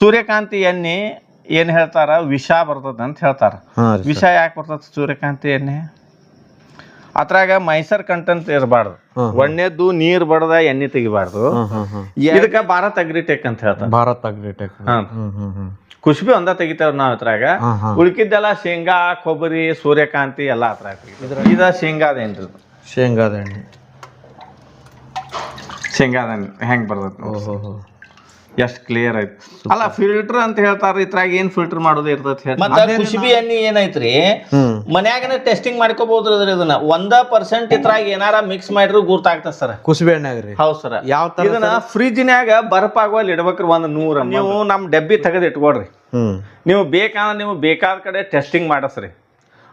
ಸೂರ್ಯಕಾಂತಿ ಎಣ್ಣೆ ಏನ್ ಹೇಳ್ತಾರ? ವಿಷ ಬರ್ತದ ಅಂತ ಹೇಳ್ತಾರ. ವಿಷ ಯಾಕೆ ಬರ್ತದ ಸೂರ್ಯಕಾಂತಿ ಎಣ್ಣೆ? ಅದ್ರಾಗ ಮೈಸರ್ ಕಂಟೆಂಟ್ ಇರಬಾರ್ದು. ಒಣ್ಣೆದ್ದು ನೀರ್ ಬಡದ ಎಣ್ಣೆ ತೆಗಿಬಾರ್ದು. ಇದಕ್ಕ ಭಾರತ್ ಅಗ್ರಿಟೆಕ್ ಅಂತ ಹೇಳ್ತಾರೆ. ಭಾರತ್ ಅಗ್ರಿಟೆಕ್ ಕುಷ್ಬಿ ಒಂದ ತೆಗಿತೇವ್ ನಾವ್ ಅದ್ರಾಗ ಉಳಿಕಿದ್ದೆಲ್ಲ ಶೇಂಗಾ ಕೊಬ್ಬರಿ ಸೂರ್ಯಕಾಂತಿ ಎಲ್ಲಾ ಅದ್ರಾಗ. ಇದ ಶೇಂಗಾದೇನ್ರಿ ಎಣ್ಣೆ ಶೇಂಗಾದ ಎಣ್ಣೆ. ಶೇಂಗಾದ ಎಣ್ಣೆ ಹೆಂಗ್ ಬರ್ತೈತಿ ನೋಡ್ರಿ. ಓಹೋ ಹೋ. ಎಷ್ಟ್ ಕ್ಲಿಯರ್ ಐತಿ ಅಲ್ಲ ಫಿಲ್ಟರ್ ಅಂತ ಹೇಳ್ತಾರ ಇದ್ರಾಗ ಏನ್ ಫಿಲ್ಟರ್ ಮಾಡೋದು ಇರ್ತೈತಿ ಮತ್ತ ಕುಶಿಬಿ ಎಣ್ಣೆ ಏನೈತ್ರಿ? ಮನ್ಯಾಗನ ಟೆಸ್ಟಿಂಗ್ ಮಾಡ್ಕೋಬಹುದ್ರಿ ಅದ್ರ ಇದನ್ನ. ಒಂದ ಪರ್ಸೆಂಟ್ ಇದ್ರಾಗ ಏನಾರ ಮಿಕ್ಸ್ ಮಾಡಿದ್ರು ಗುರ್ತಾಗ್ತದ ಸರ್. ಕುಸುಬಿ ಎಣ್ಣೆ ರೀ ಹೌದ್ ಸರ್. ಯಾವ ತರ ಇದನ್ನ ಫ್ರಿಜ್ನ್ಯಾಗ ಬರ್ಪ್ ಆಗುವಲ್ಲಿ ಇಡ್ಬೇಕ್ರಿ ಒಂದ್ ನೂರ ನೀವು ನಮ್ ಡಬ್ಬಿ ತೆಗೆದು ಇಟ್ಕೊಡ್ರಿ ನೀವು ಬೇಕಾದ್ರೆ ನೀವು ಬೇಕಾದ ಕಡೆ ಟೆಸ್ಟಿಂಗ್ ಮಾಡಸ್ರಿ.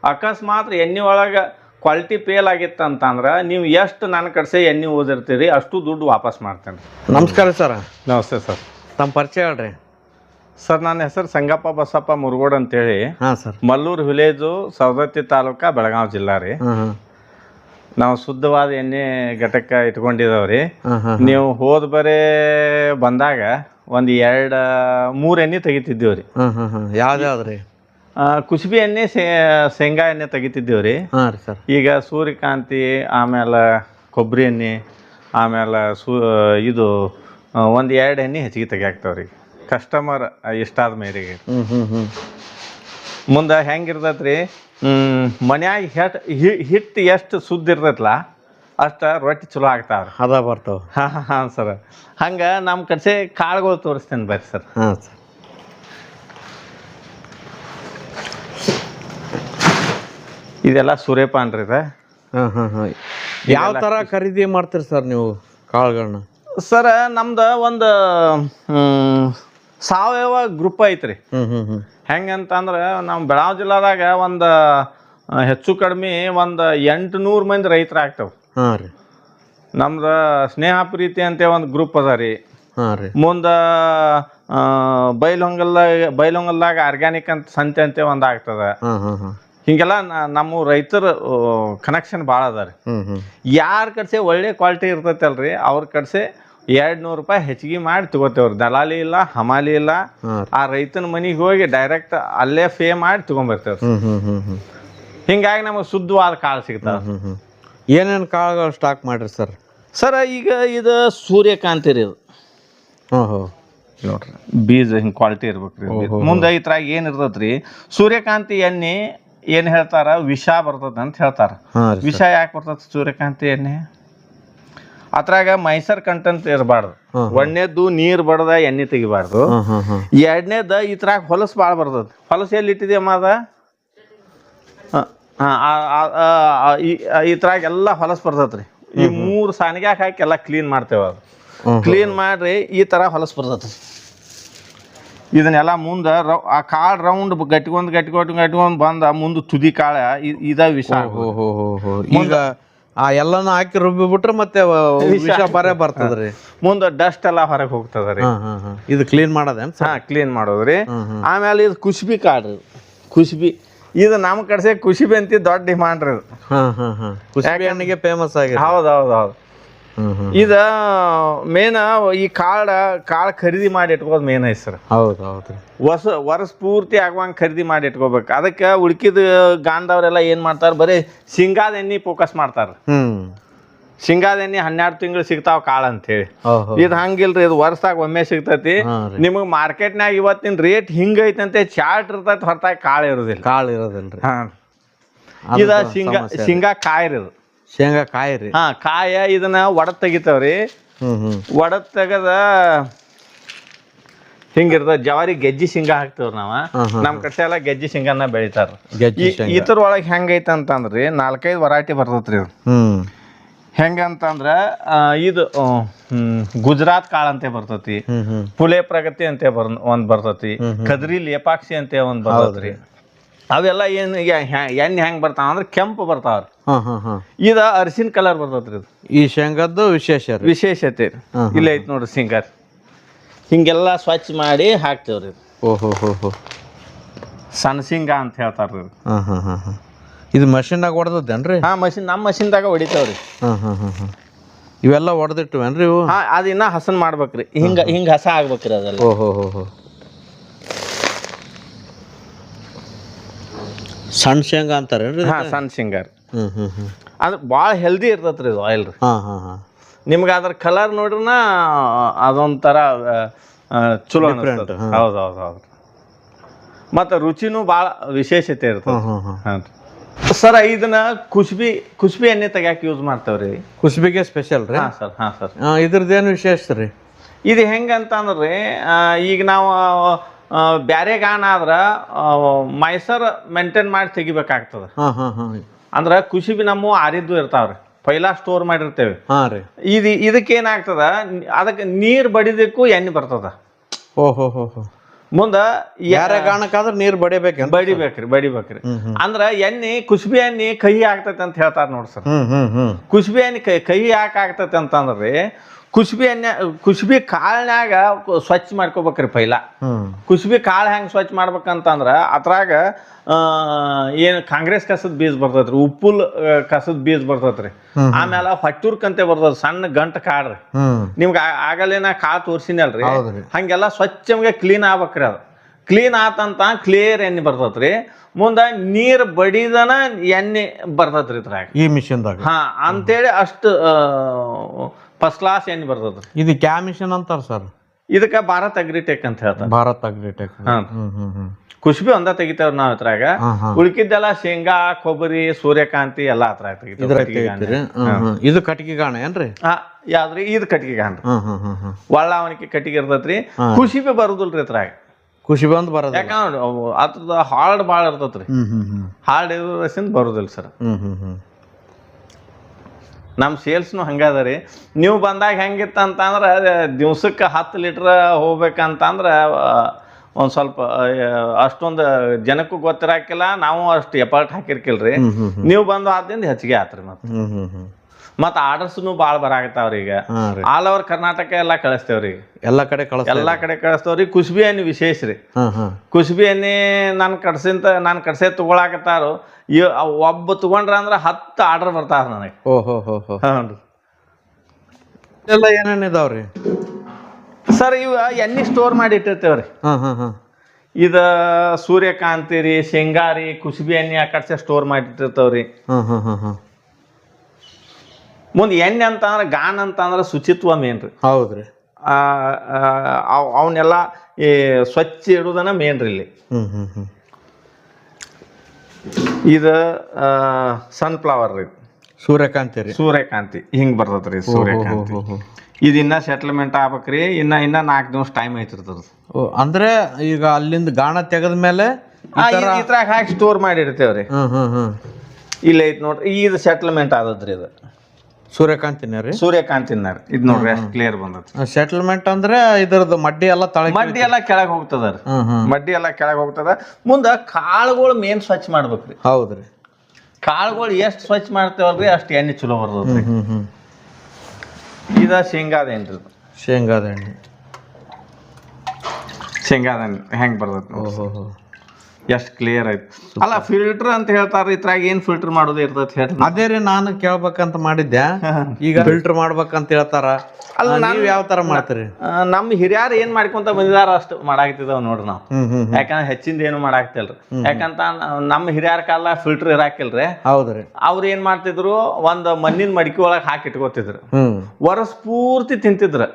ಅಕಸ್ಮಾತ್ ಎಣ್ಣೆ ಒಳಗ ಕ್ವಾಲಿಟಿ ಫೇಲ್ ಆಗಿತ್ತು ಅಂತಂದ್ರೆ ನೀವು ಎಷ್ಟು ನನ್ನ ಕಡೆ ಎಣ್ಣೆ ಓದಿರ್ತೀರಿ ಅಷ್ಟು ದುಡ್ಡು ವಾಪಸ್ ಮಾಡ್ತೇನೆ. ನಮಸ್ಕಾರ ಸರ್. ನಮಸ್ತೆ ಸರ್. ತಮ್ಮ ಪರಿಚಯ ಹೇಳ್ರಿ. ಸರ್ ನನ್ನ ಹೆಸರು ಸಂಗಪ್ಪ ಬಸಪ್ಪ ಮುರುಗೋಡ್ ಅಂತೇಳಿ. ಹಾ ಸರ್. ಮಲ್ಲೂರು ವಿಲೇಜು ಸವದತ್ತಿ ತಾಲೂಕಾ ಬೆಳಗಾವಿ ಜಿಲ್ಲಾ ರೀ. ಹಾ ಹಾ. ನಾವು ಶುದ್ಧವಾದ ಎಣ್ಣೆ ಘಟಕ ಇಟ್ಕೊಂಡಿದ್ದಾವ್ರಿ ರೀ. ಹಾ ನೀವು ಹೋದ ಬರೇ ಬಂದಾಗ ಒಂದು ಎರಡು ಮೂರು ಎಣ್ಣೆ ತೆಗಿತಿದ್ದೀವಿ ರೀ. ಹಾ ಹಾ ಹಾ. ಯಾವ್ದು ಯಾವ್ದ್ರಿ ಕುಸುಬಿ ಎಣ್ಣೆ ಶೇ ಶೇಂಗಾ ಎಣ್ಣೆ ತೆಗಿತಿದ್ದೀವಿ ರೀ. ಹಾ ರೀ ಸರ್. ಈಗ ಸೂರ್ಯಕಾಂತಿ ಆಮೇಲೆ ಕೊಬ್ಬರಿ ಎಣ್ಣೆ ಆಮೇಲೆ ಸೂ ಇದು ಒಂದು ಎರಡು ಎಣ್ಣೆ ಹೆಚ್ಚಿಗೆ ತೆಗಿಯಾಕ್ತಾವ್ರಿ. ಕಸ್ಟಮರ್ ಇಷ್ಟಾದ ಮೇರೆಗೆ. ಹ್ಞೂ ಹ್ಞೂ ಹ್ಮ್. ಮುಂದೆ ಹೆಂಗಿರ್ತೈತೆ ರೀ ಮನ್ಯಾಗ ಹೆಟ್ ಹಿಟ್ಟು ಎಷ್ಟು ಸುದ್ದ ಇರ್ತೈತಲ್ಲ ಅಷ್ಟು ರೊಟ್ಟಿ ಚಲೋ ಆಗ್ತಾವ್ರಿ. ಅದ ಬರ್ತಾವ. ಹಾಂ ಹಾಂ ಸರ್. ಹಂಗೆ ನಮ್ಮ ಕಡೆ ಕಾಳುಗಳು ತೋರಿಸ್ತೇನೆ ಬರ್ರಿ ಸರ್. ಹಾಂ ಸರ್. ಇದೆಲ್ಲ ಸೂರ್ಯಪಾನ್ ರೀ ಇದು ಹಾಂ ಹಾ. ಹಾ ಯಾವ ತರ ಖರೀದಿ ಮಾಡ್ತೀರಿ ಸರ್ ನೀವು ಕಾಳುಗಳನ್ನ ಸರ್ ನಮ್ದು ಒಂದು ಸಾವಯವ ಗ್ರೂಪ್ ಐತ್ರಿ. ಹೆಂಗಂತಂದ್ರೆ ನಮ್ಮ ಬೆಳಗಾವಿ ಜಿಲ್ಲಾದಾಗ ಒಂದು ಹೆಚ್ಚು ಕಡಿಮೆ ಒಂದು ಎಂಟು ನೂರು ಮಂದಿ ರೈತರ ಆಗ್ತಾವೆ. ನಮ್ದು ಸ್ನೇಹ ಪ್ರೀತಿ ಅಂತ ಒಂದು ಗ್ರೂಪ್ ಅದ ರೀ. ಮುಂದ ಬೈಲೊಂಗಲ್ದಾಗ ಬೈಲೊಂಗಲ್ದಾಗ ಆರ್ಗ್ಯಾನಿಕ್ ಅಂತ ಸಂತೆ ಅಂತ ಒಂದು ಆಗ್ತದ. ಹಿಂಗೆಲ್ಲ ನಮ್ಮ ರೈತರ ಕನೆಕ್ಷನ್ ಭಾಳ ಅದ ರೀ. ಯಾರ ಕಡ್ಸೆ ಒಳ್ಳೆ ಕ್ವಾಲಿಟಿ ಇರ್ತೈತಲ್ರಿ ಅವ್ರ ಕಡ್ಸೆ ಎರಡು ನೂರು ರೂಪಾಯಿ ಹೆಚ್ಚಿಗೆ ಮಾಡಿ ತಗೋತೇವ್ರಿ. ದಲಾಲಿ ಇಲ್ಲ ಹಮಾಲಿ ಇಲ್ಲ. ಆ ರೈತನ ಮನೆಗೆ ಹೋಗಿ ಡೈರೆಕ್ಟ್ ಅಲ್ಲೇ ಫೇ ಮಾಡಿ ತಗೊಂಡ್ಬರ್ತೇವ್ರಿ ಹಿಂಗಾಗಿ ನಮಗೆ ಶುದ್ಧವಾದ ಕಾಳು ಸಿಗ್ತಾವ. ಏನೇನು ಕಾಳುಗಳು ಸ್ಟಾಕ್ ಮಾಡ್ರಿ ಸರ್? ಸರ್ ಈಗ ಇದು ಸೂರ್ಯಕಾಂತಿ ರೀ ಇದು. ಹೋ ನೋಡ್ರಿ ಬೀಜ ಹಿಂಗೆ ಕ್ವಾಲಿಟಿ ಇರ್ಬೇಕ್ರಿ. ಮುಂದೆ ಇದ್ರಾಗ ಏನು ಇರ್ತೈತ್ರಿ ಸೂರ್ಯಕಾಂತಿ ಎಣ್ಣೆ ಏನು ಹೇಳ್ತಾರ? ವಿಷ ಬರ್ತದ ಅಂತ ಹೇಳ್ತಾರ. ವಿಷ ಯಾಕೆ ಬರ್ತದ ಸೂರ್ಯಕಾಂತಿ ಎಣ್ಣೆ? ಅದ್ರಾಗ ಮೈಸರ್ ಕಂಟೆಂಟ್ ಇರಬಾರ್ದು. ಒಣ್ಣೆದ್ದು ನೀರ್ ಬಡದ ಎಣ್ಣೆ ತೆಗಿಬಾರ್ದು. ಎರಡನೇದ ತರ ಇದ್ರಾಗ ಹೊಲಸು ಭಾಳ ಬರ್ತದ. ಹೊಲಸು ಎಲ್ಲಿ ಈ ಅದ ಇದ್ರಾಗ ಎಲ್ಲ ಹೊಲಸು ಬರ್ತೈತ್ರಿ ಈ ಮೂರು ಸಾನಿಗ್ಯಾಕ ಹಾಕಿ ಎಲ್ಲ ಕ್ಲೀನ್ ಮಾಡ್ತೇವೆ ಅದು. ಕ್ಲೀನ್ ಮಾಡ್ರಿ ಈ ಥರ ಹೊಲಸು ಬರ್ತೈತಿ ಇದನ್ನೆಲ್ಲ ಮುಂದೆ ಆ ಕಾಳು ರೌಂಡ್ ಗಟ್ಕೊಂಡ್ ಗಟ್ಕೊಂಡ್ ಗಟ್ಕೊಂಡ್ ಬಂದ ಮುಂದೆ ತುದಿ ಕಾಳ ಇದ ವಿಷ ಹೋ ಹೋ ಹೋ ಹೋ ಈಗ ಆ ಎಲ್ಲಾನು ಹಾಕಿ ರುಬ್ಬಿ ಬಿಟ್ರೆ ಮತ್ತೆ ಬರ ವಿಷ ಬರೇ ಬರ್ತದ್ರಿ. ಮುಂದೆ ಡಸ್ಟ್ ಎಲ್ಲ ಹೊರಗೆ ಹೋಗ್ತದ ರೀ ಇದು ಕ್ಲೀನ್ ಮಾಡೋದೇನ್ ಹಾ ಕ್ಲೀನ್ ಮಾಡೋದ್ರಿ. ಆಮೇಲೆ ಇದು ಕುಷ್ಬಿ ಕಾಳು ರೀ ಕುಷ್ಬಿ. ಇದು ನಮ್ಮ ಕಡೆ ಕುಷ್ಬಿ ಅಂತ ದೊಡ್ಡ ಡಿಮಾಂಡ್ ರೀ ಕುಸುಬಿ ಹಣ್ಣಿಗೆ ಫೇಮಸ್ ಆಗಿದೆ ಹೌದು ಹೌದು. ಇದ ಮೇನ ಈ ಕಾಳ ಕಾಳು ಖರೀದಿ ಮಾಡಿ ಇಟ್ಕೋದು ಮೇನ್ ಹೆಸರು ಸರ್. ಹೌದು ಹೌದು ರೀ. ವರ್ಷ ಪೂರ್ತಿ ಆಗುವಂಗೆ ಖರೀದಿ ಮಾಡಿ ಇಟ್ಕೋಬೇಕು. ಅದಕ್ಕೆ ಉಳ್ಕಿದ ಗಾಂಧವ್ರೆಲ್ಲ ಏನು ಮಾಡ್ತಾರೆ? ಬರೀ ಶೇಂಗಾದ ಎಣ್ಣೆ ಫೋಕಸ್ ಮಾಡ್ತಾರೆ. ಶೇಂಗಾದ ಎಣ್ಣೆ ಹನ್ನೆರಡು ತಿಂಗಳು ಸಿಗ್ತಾವ ಕಾಳು ಅಂತೇಳಿ. ಹೇಳಿ ಇದು ಹಂಗಿಲ್ರಿ ಇದು ವರ್ಷದಾಗ ಒಮ್ಮೆ ಸಿಗ್ತೈತಿ. ನಿಮಗೆ ಮಾರ್ಕೆಟ್ನಾಗ ಇವತ್ತಿನ ರೇಟ್ ಹಿಂಗೈತಂತೆ ಚಾರ್ಟ್ ಇರ್ತೈತಿ ಹೊರತಾಗಿ ಕಾಳು ಇರೋದಿಲ್ಲ. ಕಾಳು ಇರೋದಿಲ್ಲ ಹಾಂ. ಇದ ಸ- ಶೇಂಗಾ ಶೇಂಗಾ ಕಾಯಿ ಇದು ಶೇಂಗಾ ಕಾಯಿ ರೀ ಹಾ ಕಾಯ ಇದನ್ನ ಒಡದ್ ತೆಗಿತಾವ್ರಿ. ಹ್ಮ್ ಹ್ಮ್. ಒಡದ್ ತೆಗದ ಹಿಂಗಿರ್ತದ ಜವಾರಿ ಗೆಜ್ಜಿ ಶೇಂಗಾ ಹಾಕ್ತೇವ್ರಿ ನಾವ. ನಮ್ ಕಡೆ ಎಲ್ಲ ಗೆಜ್ಜಿ ಶೇಂಗಾನ ಬೆಳಿತಾರ. ಗೆಜ್ಜಿ ಈ ಶೇಂಗಾ. ಒಳಗೆ ಹೆಂಗೈತೆ ಅಂತಂದ್ರಿ ನಾಲ್ಕೈದು ವರೈಟಿ ಬರ್ತೈತ್ರಿ ಇದು. ಹ್ಮ್. ಹೆಂಗಂತಂದ್ರ ಆ, ಇದು ಹ್ಮ್, ಗುಜರಾತ್ ಕಾಳ ಅಂತ ಬರ್ತೈತಿ. ಹ್ಮ್ ಹ್ಮ್. ಪುಲೆ ಪ್ರಗತಿ ಅಂತ ಬರ್ ಒಂದ್ ಬರ್ತೈತಿ. ಕದ್ರಿ ಲೇಪಾಕ್ಷಿ ಅಂತ ಒಂದ್ ಬರ್ತೈತ್ರಿ. ಅವೆಲ್ಲ ಏನು ಎಣ್ಣೆ ಹೆಂಗೆ ಬರ್ತಾವ ಅಂದ್ರೆ ಕೆಂಪು ಬರ್ತಾವ ರೀ. ಹಾಂ ಹಾಂ ಇದ ಅರಿಶಿನ ಕಲರ್ ಬರ್ತೈತ್ರಿ ಇದು. ಈ ಶೇಂಗದ್ದು ವಿಶೇಷ ರೀ. ವಿಶೇಷತೆ ರೀ. ಇಲ್ಲ ಐತಿ ನೋಡ್ರಿ ಸಿಂಗಾರ್ ಹಿಂಗೆಲ್ಲ ಸ್ವಚ್ಛ ಮಾಡಿ ಹಾಕ್ತೇವ್ರಿ ಓಹೋ ಹೋ ಹೋ ಸಣ್ಣ ಸಿಂಗ ಅಂತ ಹೇಳ್ತಾರ್ರಿ ಇದು. ಹಾಂ ಹಾಂ ಹಾಂ ಹಾಂ. ಇದು ಮಷಿನ್ನಾಗ ಹೊಡೆದದ್ದೇನ್ರಿ ಹಾ ಮಷಿನ್ ನಮ್ಮ ಮಷಿನ್ದಾಗ ಹೊಡಿತಾವ್ರಿ ಹಾಂ ಹಾಂ ಹಾಂ ಹಾಂ. ಇವೆಲ್ಲ ಹೊಡೆದಿಟ್ಟಿವೇನ್ರಿ ಇವು? ಹಾ ಅದಿನ್ನ ಹಸನ್ ಮಾಡ್ಬೇಕ್ರಿ. ಹಿಂಗ ಹಿಂಗ ಹಸ ಆಗ್ಬೇಕ್ರಿ ಅದೆಲ್ಲ. ಓಹೋ ಹೋ ಹೋ. ಸಣ್ಣ ಶೇಂಗಾ ಅಂತಾರೇನ್ರಿ ಹಾಂ ಸಣ್ಣ ಶೇಂಗಾರಿ ಹ್ಮ್ ಹ್ಮ್ ಹ್ಮ್. ಅಂದ್ರೆ ಭಾಳ ಹೆಲ್ದಿ ಇರ್ತೈತೆ ರೀ ಇದು ಆಯಿಲ್ ರೀ. ಹಾಂ ಹಾಂ ಹಾಂ. ನಿಮ್ಗೆ ಅದ್ರ ಕಲರ್ ನೋಡ್ರಿನ ಅದೊಂಥರ ಆ, ಆ, ಚಲೋ. ಹೌದು ಹೌದು ಹೌದು ಮತ್ತು ರುಚಿನೂ ಭಾಳ ವಿಶೇಷತೆ ಇರ್ತದೆ ಹಾಂ ಸರ್ ಇದನ್ನ ಕುಸ್ಬಿ ಕುಸ್ಬಿ ಎಣ್ಣೆ ತೆಗ್ಯಾಕೆ ಯೂಸ್ ಮಾಡ್ತೇವ್ರಿ ಕುಸ್ಬಿಗೆ ಸ್ಪೆಷಲ್ ರೀ? ಹಾಂ ಸರ್ ಹಾಂ ಸರ್. ಇದ್ರದ್ದೇನು ವಿಶೇಷ ರೀ? ಇದು ಹೆಂಗಂತಂದ್ರೆ ಈಗ ನಾವು ಆ, ಬ್ಯಾರೆ ಗಾಣ ಆದ್ರೆ ಮೈಸರ್ ಮೇಂಟೈನ್ ಮಾಡಿ ತೆಗಿಬೇಕಾಗ್ತದೆ. ಅಂದ್ರ ಖುಷಿ ಬಿ ಅಂದ್ರೆ ಕುಸಿಬಿ ನಮ್ಮ ಆರಿದ್ದು ಇರ್ತಾವ್ರಿ. ಪೈಲಾ ಸ್ಟೋರ್ ಮಾಡಿರ್ತೇವೆ. ಹಾ ರೀ. ಇದು ಇದಕ್ಕೆ ಏನಾಗ್ತದ ಅದಕ್ಕೆ ನೀರು ಬಡಿದಕ್ಕೂ ಎಣ್ಣೆ ಬರ್ತದ. ಓ ಹೋ ಹೋ ಹೋ. ಮುಂದೆ ಯಾರ ಗಾಣಕ್ಕಾದ್ರೆ ನೀರು ಬಡಿಬೇಕ ಬಡಿಬೇಕ್ರಿ ಬಡಿಬೇಕ್ರಿ. ಅಂದ್ರ ಎಣ್ಣೆ ಕುಸುಬಿ ಎಣ್ಣೆ ಕಹಿ ಆಗ್ತೈತೆ ಅಂತ ಹೇಳ್ತಾರ ನೋಡಿ ಸರ್. ಕುಸ್ಬಿ ಎಣ್ಣೆ ಕೈ ಕಹಿ ಯಾಕೆ ಆಗ್ತೈತೆ ಅಂತಂದ್ರಿ ಕುಸ್ಬಿ ಎಣ್ಣೆ ಕುಸುಬಿ ಕಾಳ್ನ್ಯಾಗ ಸ್ವಚ್ಛ ಮಾಡ್ಕೋಬೇಕ್ರಿ ಪೈಲ. ಕುಸುಬಿ ಕಾಳು ಹೆಂಗೆ ಸ್ವಚ್ಛ ಮಾಡ್ಬೇಕಂತಂದ್ರ ಅದ್ರಾಗ ಏನು ಕಾಂಗ್ರೆಸ್ ಕಸದ ಬೀಜ ಬರ್ತೈತ್ರಿ ಉಪ್ಪುಲ್ ಕಸದ ಬೀಜ ಬರ್ತೈತ್ರಿ. ಆಮೇಲೆ ಹೊಟ್ಟೂರ್ಕಂತೆ ಬರ್ತದ ಸಣ್ಣ ಗಂಟ ಕಾಡ್ರಿ ನಿಮ್ಗೆ ಆಗಲೇ ನಾ ಕಾಳು ತೋರ್ಸಿನಲ್ರಿ. ಹಂಗೆಲ್ಲ ಸ್ವಚ್ಛಂಗೆ ಕ್ಲೀನ್ ಆಗ್ಬೇಕ್ರಿ ಅದು. ಕ್ಲೀನ್ ಆತಂತ ಕ್ಲಿಯರ್ ಎಣ್ಣೆ ಬರ್ತೈತ್ರಿ. ಮುಂದೆ ನೀರು ಬಡಿದನ ಎಣ್ಣೆ ಬರ್ತೈತ್ರಿ ಇದ್ರಾಗ. ಈ ಮಿಷನ್ದಾಗ. ಹಾ ಅಂತೇಳಿ ಅಷ್ಟು ಫಸ್ಟ್ ಕ್ಲಾಸ್ ಏನು ಬರ್ತದ? ಇದು ಕ್ಯಾ ಮಿಷನ್ ಅಂತಾರ ಸರ್ ಇದಕ್ಕೆ ಭಾರತ್ ಅಗ್ರಿಟೆಕ್ ಅಂತ ಹೇಳ್ತಾರೆ. ಭಾರತ್ ಅಗ್ರಿಟೆಕ್ ಹಾ. ಹ್ಮ್ ಹ್ಮ್ ಒಂದ ತೆಗಿತೇವ್ ನಾವ್ ಇದ್ರಾಗ. ಹಾ ಹಾ. ಉಳ್ಕಿದ್ದೆಲ್ಲ ಶೇಂಗಾ ಕೊಬ್ಬರಿ ಸೂರ್ಯಕಾಂತಿ ಎಲ್ಲಾ ಹ್ಮ್ ಹ್ಮ್. ಇದು ಕಟ್ಟಿಗೆ ಗಾಣ ಏನ್ರಿ? ಯಾವ್ದ್ರಿ? ಇದು ಕಟ್ಟಿಗೆ ಗಾಣ ಹ್ಮ್ ಹ್ಮ್ ಹ್ಮ್ ಹ್ಮ್. ಒಳ್ಳಾವಣಿಕೆ ಕಟ್ಟಿಗೆ ಇರ್ತೈತ್ರಿ. ಹಾ. ಕುಸಿಬಿ ಬರುದಿಲ್ರಿ ಇದ್ರಾಗ. ಖುಷಿ ಬಂದ್ ಬರೋದ ಯಾಕಂದ್ರೆ ಅವು ಅದ್ರದ ಹಾರ್ಡ್ ಭಾಳ ಇರ್ತೈತ್ರಿ. ಹ್ಮ್ ಹ್ಮ್ ಹ್ಮ್. ಹಾರ್ಡ್ ಇರೋದ್ರಿಂದ ಬರುದಿಲ್ಲ ಸರ್ ಹ್ಮ್ ಹ್ಮ್ ಹ್ಮ್. ನಮ್ಮ ಸೇಲ್ಸ್ನು ಹಂಗದ ರೀ. ನೀವು ಬಂದಾಗ ಹೆಂಗಿತ್ತು ಅಂತಂದ್ರೆ ದಿವ್ಸಕ್ಕೆ ಹತ್ತು ಲೀಟ್ರ್ ಹೋಗ್ಬೇಕಂತಂದ್ರೆ ಒಂದು ಸ್ವಲ್ಪ ಅಷ್ಟೊಂದು ಜನಕ್ಕೂ ಗೊತ್ತಿರಾಕಿಲ್ಲ ನಾವು ಅಷ್ಟು ಎಫರ್ಟ್ ಹಾಕಿರ್ಕಿಲ್ರಿ. ನೀವು ಬಂದು ಆದ್ರಿಂದ ಹೆಚ್ಚಿಗೆ ಆತ್ರಿ ಮತ್ತೆ. ಮತ್ತು ಆರ್ಡರ್ಸ್ನು ಭಾಳ ಬರಾಕತ್ತಾವ್ರಿ ಈಗ. ಆಲ್ ಓವರ್ ಕರ್ನಾಟಕ ಎಲ್ಲ ಕಳಿಸ್ತೇವ್ರಿ. ಎಲ್ಲ ಕಡೆ ಕಳಿಸ್ ಎಲ್ಲ ಕಡೆ ಕಳಿಸ್ತೇವ್ರಿ. ಕುಸ್ಬಿ ಎಣ್ಣೆ ವಿಶೇಷ ರೀ. ಕುಸ್ಬಿ ಎಣ್ಣೆ ನಾನು ಕಡ್ಸಿಂತ ನಾನು ಕಡ್ಸೆ ತೊಗೊಳಕತ್ತಾರು. ಒಬ್ಬ ತೊಗೊಂಡ್ರ ಅಂದ್ರೆ ಹತ್ತು ಆರ್ಡರ್ ಬರ್ತಾರ ನನಗೆ. ಓಹೋ ಹೋ ಹೋ ಹೋ. ಎಲ್ಲ ಏನೇನ್ ಇದಾವ್ರಿ ಸರ್ ಇವ ಎಣ್ಣೆ ಸ್ಟೋರ್ ಮಾಡಿ ಇಟ್ಟಿರ್ತೇವ್ರಿ. ಇದ ಹಾ ಹಾ ಹಾ. ಇದು ಸೂರ್ಯಕಾಂತಿ ರೀ ಶೇಂಗಾ ರೀ ಕುಸುಬಿ ಎಣ್ಣೆ ಆ ಕಡೆ ಸ್ಟೋರ್ ಮಾಡಿ ಇಟ್ಟಿರ್ತೇವ್ರಿ. ಹಾ ಹಾ ಹಾ ಹಾ. ಮುಂದೆ ಎಣ್ಣೆ ಅಂತಂದ್ರೆ ಗಾನ್ ಅಂತಂದ್ರೆ ಶುಚಿತ್ವ ಮೇನ್ ರೀ. ಹೌದ್ರಿ. ಅವನ್ನೆಲ್ಲ ಈ ಸ್ವಚ್ಛ ಇಡೋದನ್ನ ಮೇನ್ ರೀ ಇಲ್ಲಿ. ಹ್ಮ್ ಹ್ಮ್ ಹ್ಮ್. ಇದು ಸನ್ಫ್ಲವರ್ ರೀ. ಸೂರ್ಯಕಾಂತಿ ರೀ. ಸೂರ್ಯಕಾಂತಿ ಹಿಂಗೆ ಬರ್ತದ್ರಿ ಸೂರ್ಯಕಾಂತಿ. ಇದು ಇನ್ನ ಸೆಟ್ಲ್ಮೆಂಟ್ ಆಗ್ಬೇಕ್ರಿ ಇನ್ನ ಇನ್ನ ನಾಲ್ಕು ದಿವಸ ಟೈಮ್ ಐತಿರ್ತದ ಓ, ಅಂದ್ರೆ ಈಗ ಅಲ್ಲಿಂದ ಗಾಣ ತೆಗೆದ ಮೇಲೆ ಇದ್ರಾಗ ಹಾಕಿ ಸ್ಟೋರ್ ಮಾಡಿ ಇಡ್ತೇವ್ರಿ ಹ್ಮ್ ಹ್ಮ್ ಹ್ಮ್. ಇಲ್ಲ ಐತಿ ನೋಡ್ರಿ ಇದು ಸೆಟ್ಲ್ಮೆಂಟ್ ಆದದ್ರಿ ಇದು. ಸೂರ್ಯಕಾಂತಿನ ರೀ? ಸೂರ್ಯಕಾಂತಿನ ಇದು ನೋಡ್ರಿ ಅಷ್ಟು ಕ್ಲಿಯರ್ ಬಂದೈತಿ. ಸೆಟಲ್ಮೆಂಟ್ ಅಂದ್ರೆ ಇದ್ರದ್ದು ಮಡ್ಡಿ ಎಲ್ಲ ತಳ ಮಡ್ಡಿ ಎಲ್ಲ ಕೆಳಗೆ ಹೋಗ್ತದ ರೀ. ಮಡ್ಡಿ ಎಲ್ಲ ಕೆಳಗೆ ಹೋಗ್ತದ. ಮುಂದೆ ಕಾಳುಗಳು ಮೇನ್ ಸ್ವಚ್ಛ ಮಾಡ್ಬೇಕ್ರಿ. ಹೌದ್ರಿ. ಕಾಳುಗಳು ಎಷ್ಟು ಸ್ವಚ್ಛ ಮಾಡ್ತೇವಲ್ರಿ ಅಷ್ಟು ಎಣ್ಣೆ ಚಲೋ ಬರ್ತದ್ರಿ. ಇದ ಶೇಂಗಾದ ಎಣ್ಣೆ? ಶೇಂಗಾದ ಎಣ್ಣೆ. ಶೇಂಗಾದ ಎಣ್ಣೆ ಹೆಂಗೆ ಬರ್ತೈತಿ ಓಹೋ ಎಷ್ಟು ಕ್ಲಿಯರ್ ಆಯ್ತು ಅಲ್ಲ ಫಿಲ್ಟರ್ ಅಂತ ಹೇಳ್ತಾರ ಇದ್ರಾಗ ಏನ್ ಫಿಲ್ಟರ್ ಮಾಡೋದು ಇರ್ತೈತಿ ಹೇಳ್ರಿ. ಅದೇ ರೀ ನಾನು ಕೇಳ್ಬೇಕಂತ ಮಾಡಿದ್ದೆ ಈಗ ಫಿಲ್ಟರ್ ಮಾಡ್ಬೇಕಂತ ಹೇಳ್ತಾರ? ಅಲ್ಲ, ನಾನು- ಯಾವ ತರ ಮಾಡ್ತೀರಿ? ನಮ್ಮ ಹಿರಿಯರು ಏನ್ ಮಾಡ್ಕೊಂತ ಬಂದಿದಾರ ಅಷ್ಟು ಮಾಡಾಕ್ತಿದಾವ್ ನೋಡ್ರಿ ನಾವು. ಯಾಕಂದ್ರೆ ಹೆಚ್ಚಿಂದ ಏನು ಮಾಡಾಕ್ತಿಲ್ರಿ ಯಾಕಂತ ನಮ್ಮ ಹಿರಿಯರ ಕಾಲ ಫಿಲ್ಟರ್ ಇರಾಕಿಲ್ರಿ. ಹೌದ್ರಿ ಅವ್ರು ಏನ್ ಮಾಡ್ತಿದ್ರು ಒಂದ್ ಮಣ್ಣಿನ ಮಡಿಕೆ ಒಳಗ್ ಹಾಕಿ ಇಟ್ಕೋತಿದ್ರು. ವರ್ಷ ಪೂರ್ತಿ ತಿಂತಿದ್ರು.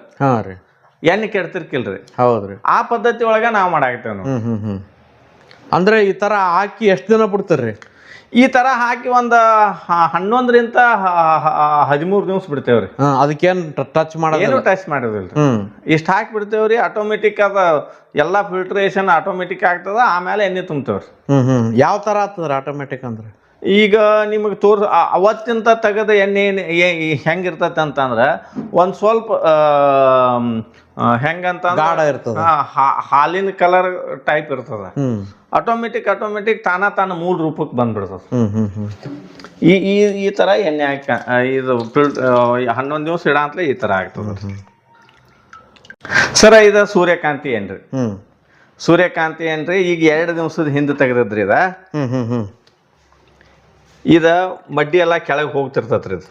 ಎಣ್ಣೆ ಕೆಡ್ತಿರ್ಕಿಲ್ರಿ. ಹೌದ್ರಿ ಆ ಪದ್ಧತಿ ಒಳಗ ನಾವ್ ಮಾಡಾಕ್ತೇವ್ ನಾವು ಅಂದ್ರೆ ಈ ತರ ಹಾಕಿ ಎಷ್ಟು ದಿನ ಬಿಡ್ತಾರ್ರಿ? ಈ ತರ ಹಾಕಿ ಒಂದು ಹನ್ನೊಂದರಿಂದ ಹದಿಮೂರು ದಿವಸ ಬಿಡ್ತೇವ್ರಿ. ಅದಕ್ಕೇನು ಅದಕ್ಕೇನ್ ಟಚ್ ಏನು ಟಚ್ ಮಾಡೋದಿಲ್ಲ ಹ್ಮ್. ಇಷ್ಟು ಹಾಕಿ ಬಿಡ್ತೇವ್ರಿ ಆಟೋಮೆಟಿಕ್ ಅದ ಎಲ್ಲ ಫಿಲ್ಟ್ರೇಷನ್ ಆಟೋಮೆಟಿಕ್ ಆಗ್ತದ ಆಮೇಲೆ ಎಣ್ಣೆ ತುಂಬ್ತೇವ್ರಿ. ಯಾವ ತರ ಆಗ್ತದ್ರಿ ಆಟೋಮೆಟಿಕ್ ಅಂದ್ರೆ? ಈಗ ನಿಮಗೆ ತೋರ್ ಅವತ್ತಿಂದ ಅವತ್ತಿಂತ ತೆಗೆದ ಎಣ್ಣೆ ಹೆಂಗಿರ್ತೈತೆ ಅಂತಂದ್ರೆ ಒಂದು ಸ್ವಲ್ಪ ಹೆಂಗಂತ ಗಾಢ ಇರ್ತದ. ಹಾಲಿನ ಕಲರ್ ಟೈಪ್ ಇರ್ತದ. ಆಟೋಮೆಟಿಕ್ ಆಟೋಮೆಟಿಕ್ ತಾನ ತಾನ ಮೂಲ ರೂಪಕ್ಕೆ ಬಂದ್ಬಿಡ್ತದ. ಈ ಈ ಈ ಥರ ಎಣ್ಣೆ ಹಾಕ ಇದು ಫಿಲ್ಟ್ ಹನ್ನೊಂದು ದಿವಸ ಇಡಂತಲೇ ಈ ಥರ ಆಗ್ತದ. ಸರ ಇದು ಸೂರ್ಯಕಾಂತಿ ಏನ್ರಿ? ಸೂರ್ಯಕಾಂತಿ ಏನ್ರಿ? ಈಗ ಎರಡು ದಿವಸದ ಹಿಂದೆ ತೆಗೆದದ್ರಿ ಇದ. ಇದ ಮಡ್ಡಿ ಎಲ್ಲ ಕೆಳಗೆ ಹೋಗ್ತಿರ್ತತ್ರಿ ಇದು.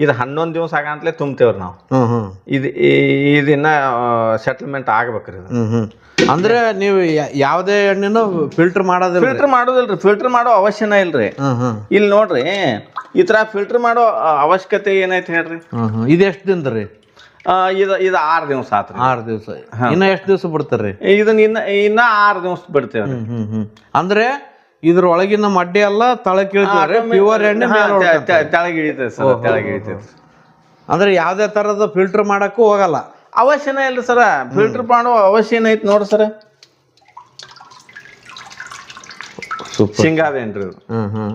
ಇದು ಹನ್ನೊಂದು ದಿವಸ ಆಗಂತಲೇ ತುಂಬ್ತೇವ್ರಿ ನಾವು. ಹ್ಮ್ ಹ್ಮ್. ಇದು ಈ- ಇದನ್ನ ಸೆಟಲ್ಮೆಂಟ್ ಆಗ್ಬೇಕ್ರಿ ಇದು. ಹ್ಮ್ ಹ್ಮ್. ಅಂದ್ರೆ ನೀವು ಯಾ- ಯಾವುದೇ ಎಣ್ಣೆನೂ ಫಿಲ್ಟರ್ ಮಾಡೋದಿಲ್ಲ ಫಿಲ್ಟರ್ ಮಾಡೋದಿಲ್ರಿ. ಫಿಲ್ಟರ್ ಮಾಡೋ ಅವಶ್ಯನ ಇಲ್ರಿ. ಹ್ಮ್ ಹ್ಮ್. ಇಲ್ಲಿ ನೋಡ್ರಿ ಈ ತರ ಫಿಲ್ಟರ್ ಮಾಡೋ ಆ, ಅವಶ್ಯಕತೆ ಏನೈತಿ ಹೇಳ್ರಿ? ಹ್ಮ್ ಹ್ಮ್. ಇದು ಎಷ್ಟು ದಿನದ ರೀ ಆ, ಇದು ಇದು ಆರು ದಿವಸ ಆತ್ರಿ. ಆರು ದಿವಸ. ಇನ್ನ ಎಷ್ಟು ದಿವಸ ಬಿಡ್ತಾರ್ರಿ? ಇದನ್ನ ಇನ್ನ ಇನ್ನ ಆರು ದಿವಸ ಬಿಡ್ತೇವ್ರಿ. ಹ್ಮ್ ಹ್ಮ್ ಹ್ಮ್. ಅಂದ್ರೆ ಇದ್ರ ಒಳಗಿನ ಮಡ್ಡಿ ಎಲ್ಲ ತಳಕಿಳಿತಾರೆ ಪ್ಯೂರ್ ಎಣ್ಣೆ ಸರ್ ಅಂದ್ರೆ ಯಾವ್ದೇ ತರದ ಫಿಲ್ಟರ್ ಮಾಡಕ್ಕೂ ಹೋಗಲ್ಲ. ಅವಶ್ಯನೇ ಇಲ್ಲ ಸರ. ಫಿಲ್ಟರ್ ಮಾಡೋ ಅವಶ್ಯನೇ ಐತಿ ನೋಡ್ರಿ ಸರ. ಶೇಂಗಾದೇನ್ರಿ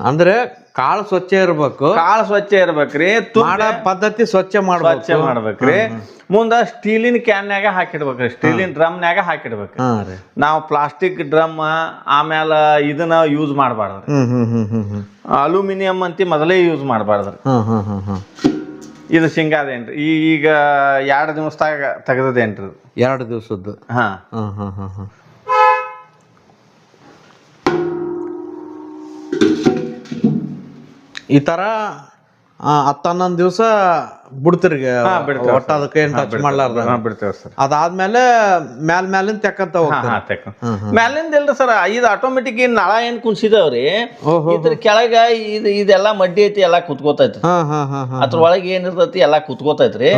ಅಂದ್ರೆ ಕಾಳು ಸ್ವಚ್ಛ ಇರ್ಬೇಕು. ಕಾಳ ಸ್ವಚ್ಛ ಇರ್ಬೇಕ್ರಿ ಮಾಡೋ ಪದ್ಧತಿ ಸ್ವಚ್ಛ ಸ್ವಚ್ಛ ಮಾಡ್ಬೇಕು ಮಾಡ್ಬೇಕ್ರಿ ಮುಂದ ಸ್ಟೀಲಿನ ಕ್ಯಾನ್ಯಾಗ ಹಾಕಿಡ್ಬೇಕ್ರಿ ಸ್ಟೀಲಿನ ಡ್ರಮ್ನ್ಯಾಗ ನಾಗ ಹಾಕಿಡ್ಬೇಕು ನಾವು ಪ್ಲಾಸ್ಟಿಕ್ ಡ್ರಮ್ ಆಮೇಲೆ ಇದನ್ನ ಯೂಸ್ ಮಾಡಬಾರ್ದ್ರಿ. ಅಲ್ಯೂಮಿನಿಯಂ ಅಂತ ಮೊದಲೇ ಯೂಸ್ ಮಾಡಬಾರ್ದ್ರಿ. ಇದು ಶೇಂಗಾದೇನ್ರಿ. ಈ ಈಗ ಎರಡು ದಿವಸದಾಗ ತೆಗೆದದೇನ್ರಿ. ಎರಡು ದಿವಸದ್ದು. ಹಾ. ಹ್ಮ್ ಹ್ಮ್ ಹ್ಮ್. ಈ ತರ ಹತ್ತು ಹನ್ನೊಂದು ದಿವಸ ಬಿಡ್ತೀರಿ ಒಟ್ಟ ಅದಕ್ಕೆ ಏನು ಟಚ್ ಮಾಡ್ಲಾರ್ದ? ಹಾ ಬಿಡ್ತೇವೆ ಸರ್. ಅದಾದ್ಮೇಲೆ ಮ್ಯಾಲ ಮ್ಯಾಲಿಂದ ತೆಕ್ಕಂತ ತೆಕ್ಕ ಮ್ಯಾಲಿಂದ ಇಲ್ರಿ ಸರ್ ಇದು ಆಟೋಮೆಟಿಕ್ ಏನ್ ನಳ ಏನ್ ಕುಂಸಿದವ್ರಿ ಓಹೋ ಇದ್ರ ಕೆಳಗ ಇದು ಇದೆಲ್ಲ ಮಡ್ಡಿ ಐತಿ ಎಲ್ಲಾ ಕುತ್ಕೋತೈತಿ ಅದ್ರ ಒಳಗೆ ಏನಿರ್ತೈತಿ ಎಲ್ಲಾ ಕುತ್ಕೋತೈತ್ರಿ.